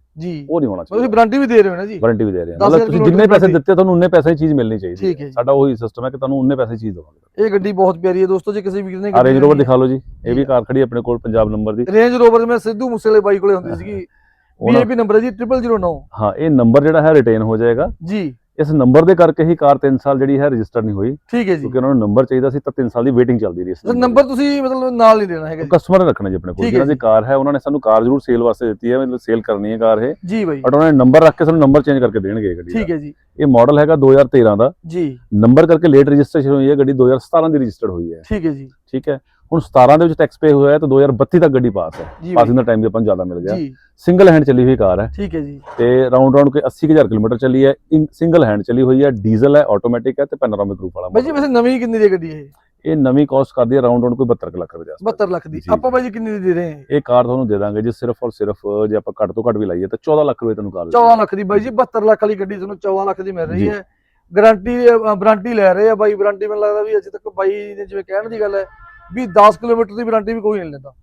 ਉਹ ਨਹੀਂ ਹੋਣਾ ਤੁਸੀਂ ਚਾਹੀਦਾ। ਵਾਰੰਟੀ ਵੀ ਦੇ ਰਹੇ ਹੋ ਨਾ ਜੀ। ਵਾਰੰਟੀ ਵੀ ਦੇ ਰਹੇ ਹਾਂ। ਮਤਲਬ ਤੁਸੀਂ ਜਿੰਨੇ ਪੈਸੇ। ਦਿੱਤੇ ਤੁਹਾਨੂੰ ਉਨੇ ਪੈਸੇ ਦੀ ਚੀਜ਼ ਮਿਲਣੀ ਚਾਹੀਦੀ ਹੈ। ਸਾਡਾ ਉਹੀ ਸਿਸਟਮ ਹੈ ਕਿ ਤੁਹਾਨੂੰ ਉਨੇ ਪੈਸੇ ਦੀ ਚੀਜ਼ ਦੇਵਾਂਗੇ। ਇਹ ਗੱਡੀ ਬਹੁਤ ਪਿਆਰੀ ਹੈ ਦੋਸਤੋ ਜੇ ਕਿਸੇ ਵੀਰ ਨੇ ਰੇਂਜ ਰੋਵਰ ਦਿਖਾ ਲਓ ਜੀ। ਇਹ। ਵੀ ਕਾਰ ਖੜੀ ਆਪਣੇ ਕੋਲ ਪੰਜਾਬ ਨੰਬਰ ਦੀ। ਰੇਂਜ ਰੋਵਰ ਮੈਂ ਸਿੱਧੂ ਮੂਸੇਵਾਲੇ ਬਾਈ ਕੋਲੇ ਹੁੰਦੀ ਸੀਗੀ। ਉਹਨਾਂ- ਬੀਏਪੀ ਨੰਬਰ ਹੈ ਜੀ 0009 ਹਾਂ ਇਹ ਨੰਬਰ ਜਿਹੜਾ ਹੈ ਰਿਟੇਨ ਹੋ ਜਾਏਗਾ। ਜੀ। ਇਸ ਨੰਬਰ ਦੇ ਕਰਕੇ ਹੀ ਕਾਰ 3 ਸਾਲ ਜਿਹੜੀ ਹੈ ਰਜਿਸਟਰ ਨਹੀਂ ਹੋਈ। ਠੀਕ ਹੈ ਜੀ। ਕਿਉਂਕਿ ਉਹਨਾਂ ਨੂੰ ਨੰਬਰ ਚਾਹੀਦਾ ਸੀ ਤਾਂ 3 ਸਾਲ ਦੀ ਵੇਟਿੰਗ ਚੱਲਦੀ ਰਹੀ ਸਰ ਨੰਬਰ ਤੁਸੀਂ ਮਤਲਬ ਨਾਲ ਨਹੀਂ ਦੇਣਾ ਹੈਗਾ ਕਸਟਮਰ ਨੇ ਰੱਖਣਾ ਜੀ ਆਪਣੇ ਕੋਲ। ਜਿਹਨਾਂ ਦੀ ਕਾਰ ਹੈ ਉਹਨਾਂ ਨੇ ਸਾਨੂੰ ਕਾਰ ਜ਼ਰੂਰ ਸੇਲ ਵਾਸਤੇ ਦਿੱਤੀ ਹੈ ਮਤਲਬ ਸੇਲ ਕਰਨੀ ਹੈ ਕਾਰ ਇਹ। ਜੀ ਬਾਈ। ਬਟ ਉਹਨਾਂ ਨੇ ਨੰਬਰ ਰੱਖ ਕੇ ਸਾਨੂੰ ਨੰਬਰ ਚੇਂਜ ਕਰਕੇ ਦੇਣਗੇ ਗੱਡੀ ਠੀਕ ਹੈ ਜੀ। ਇਹ ਮਾਡਲ ਹੈਗਾ 2013 ਦਾ। ਜੀ। ਨੰਬਰ ਕਰਕੇ ਲੇਟ ਰਜਿਸਟ੍ਰੇਸ਼ਨ ਹੋਈ ਹੈ ਗੱਡੀ 2017 ਦੀ ਰਜਿਸਟਰਡ ਹੋਈ ਹੈ। ਠੀਕ ਹੈ ਜੀ। ਠੀਕ ਹੈ। ਹੁਣ 17 ਦੇ ਵਿੱਚ ਟੈਕਸ ਪੇ ਹੋਇਆ ਤਾਂ 2032 ਤੱਕ ਗੱਡੀ ਪਾਸ ਹੈ। ਪਾਸਿੰਗ ਦਾ ਟਾਈਮ ਵੀ ਆਪਾਂ ਨੂੰ ਜ਼ਿਆਦਾ ਮਿਲ ਗਿਆ। ਸਿੰਗਲ ਹੈਂਡ ਚੱਲੀ ਹੋਈ ਕਾਰ ਹੈ। ਠੀਕ ਹੈ ਜੀ। ਤੇ ਰਾਉਂਡ ਰਾਉਂਡ ਕੇ 80000 ਕਿਲੋਮੀਟਰ ਚੱਲੀ ਹੈ। ਸਿੰਗਲ ਹੈਂਡ ਚੱਲੀ ਹੋਈ ਹੈ। ਡੀਜ਼ਲ ਹੈ ਆਟੋਮੈਟਿਕ ਹੈ ਤੇ ਪੈਨੋਰਾਮਿਕ ਰੂਫ ਵਾਲਾ ਬਾਈ ਜੀ ਵੈਸੇ ਨਵੀਂ ਕਿੰਨੀ ਦੀ ਗੱਡੀ ਹੈ। ਇਹ? ਨਵੀਂ ਕਾਸਟ ਕਰਦੀ ਹੈ ਰਾਉਂਡ ਰਾਉਂਡ ਕੋਈ 72 ਕੁ ਲੱਖ ਰੁਪਏ ਦੇ ਆਸ-ਪਾਸ। 72 ਲੱਖ ਦੀ। ਆਪਾਂ ਬਾਈ ਜੀ ਕਿੰਨੀ ਦੀ ਦੇ ਰਹੇ ਹਾਂ? ਇਹ ਕਾਰ ਤੁਹਾਨੂੰ ਦੇ ਦਾਂਗੇ ਜੀ ਸਿਰਫ ਔਰ ਸਿਰਫ ਜੇ ਆਪਾਂ ਘੱਟ ਤੋਂ ਘੱਟ ਵੀ ਲਾਈਏ ਤਾਂ 14 ਲੱਖ ਰੁਪਏ ਤੁਹਾਨੂੰ ਕਾਰ ਦੇ 14 ਲੱਖ ਦੀ। ਬਾਈ ਜੀ 72 ਲੱਖ ਵਾਲੀ ਗੱਡੀ ਤੁਹਾਨੂੰ 14 ਲੱਖ ਦੀ ਮਿਲ ਰਹੀ। ਹੈ। ਗਾਰੰਟੀ ਵਾਰੰਟੀ ਲੈ ਰਹੇ ਆ ਬਾਈ। ਵਾਰੰਟੀ ਮੈਨੂੰ ਲੱਗਦਾ ਵੀ ਅਜੇ ਤੱਕ ਬਾਈ ਨੇ ਜਿਵੇਂ ਕਹਿਣ ਦੀ ਗੱਲ ਹੈ ਵੀ 10 ਕਿਲੋਮੀਟਰ ਦੀ ਵਾਰੰਟੀ ਵੀ ਕੋਈ ਨਹੀਂ ਲੈਂਦਾ।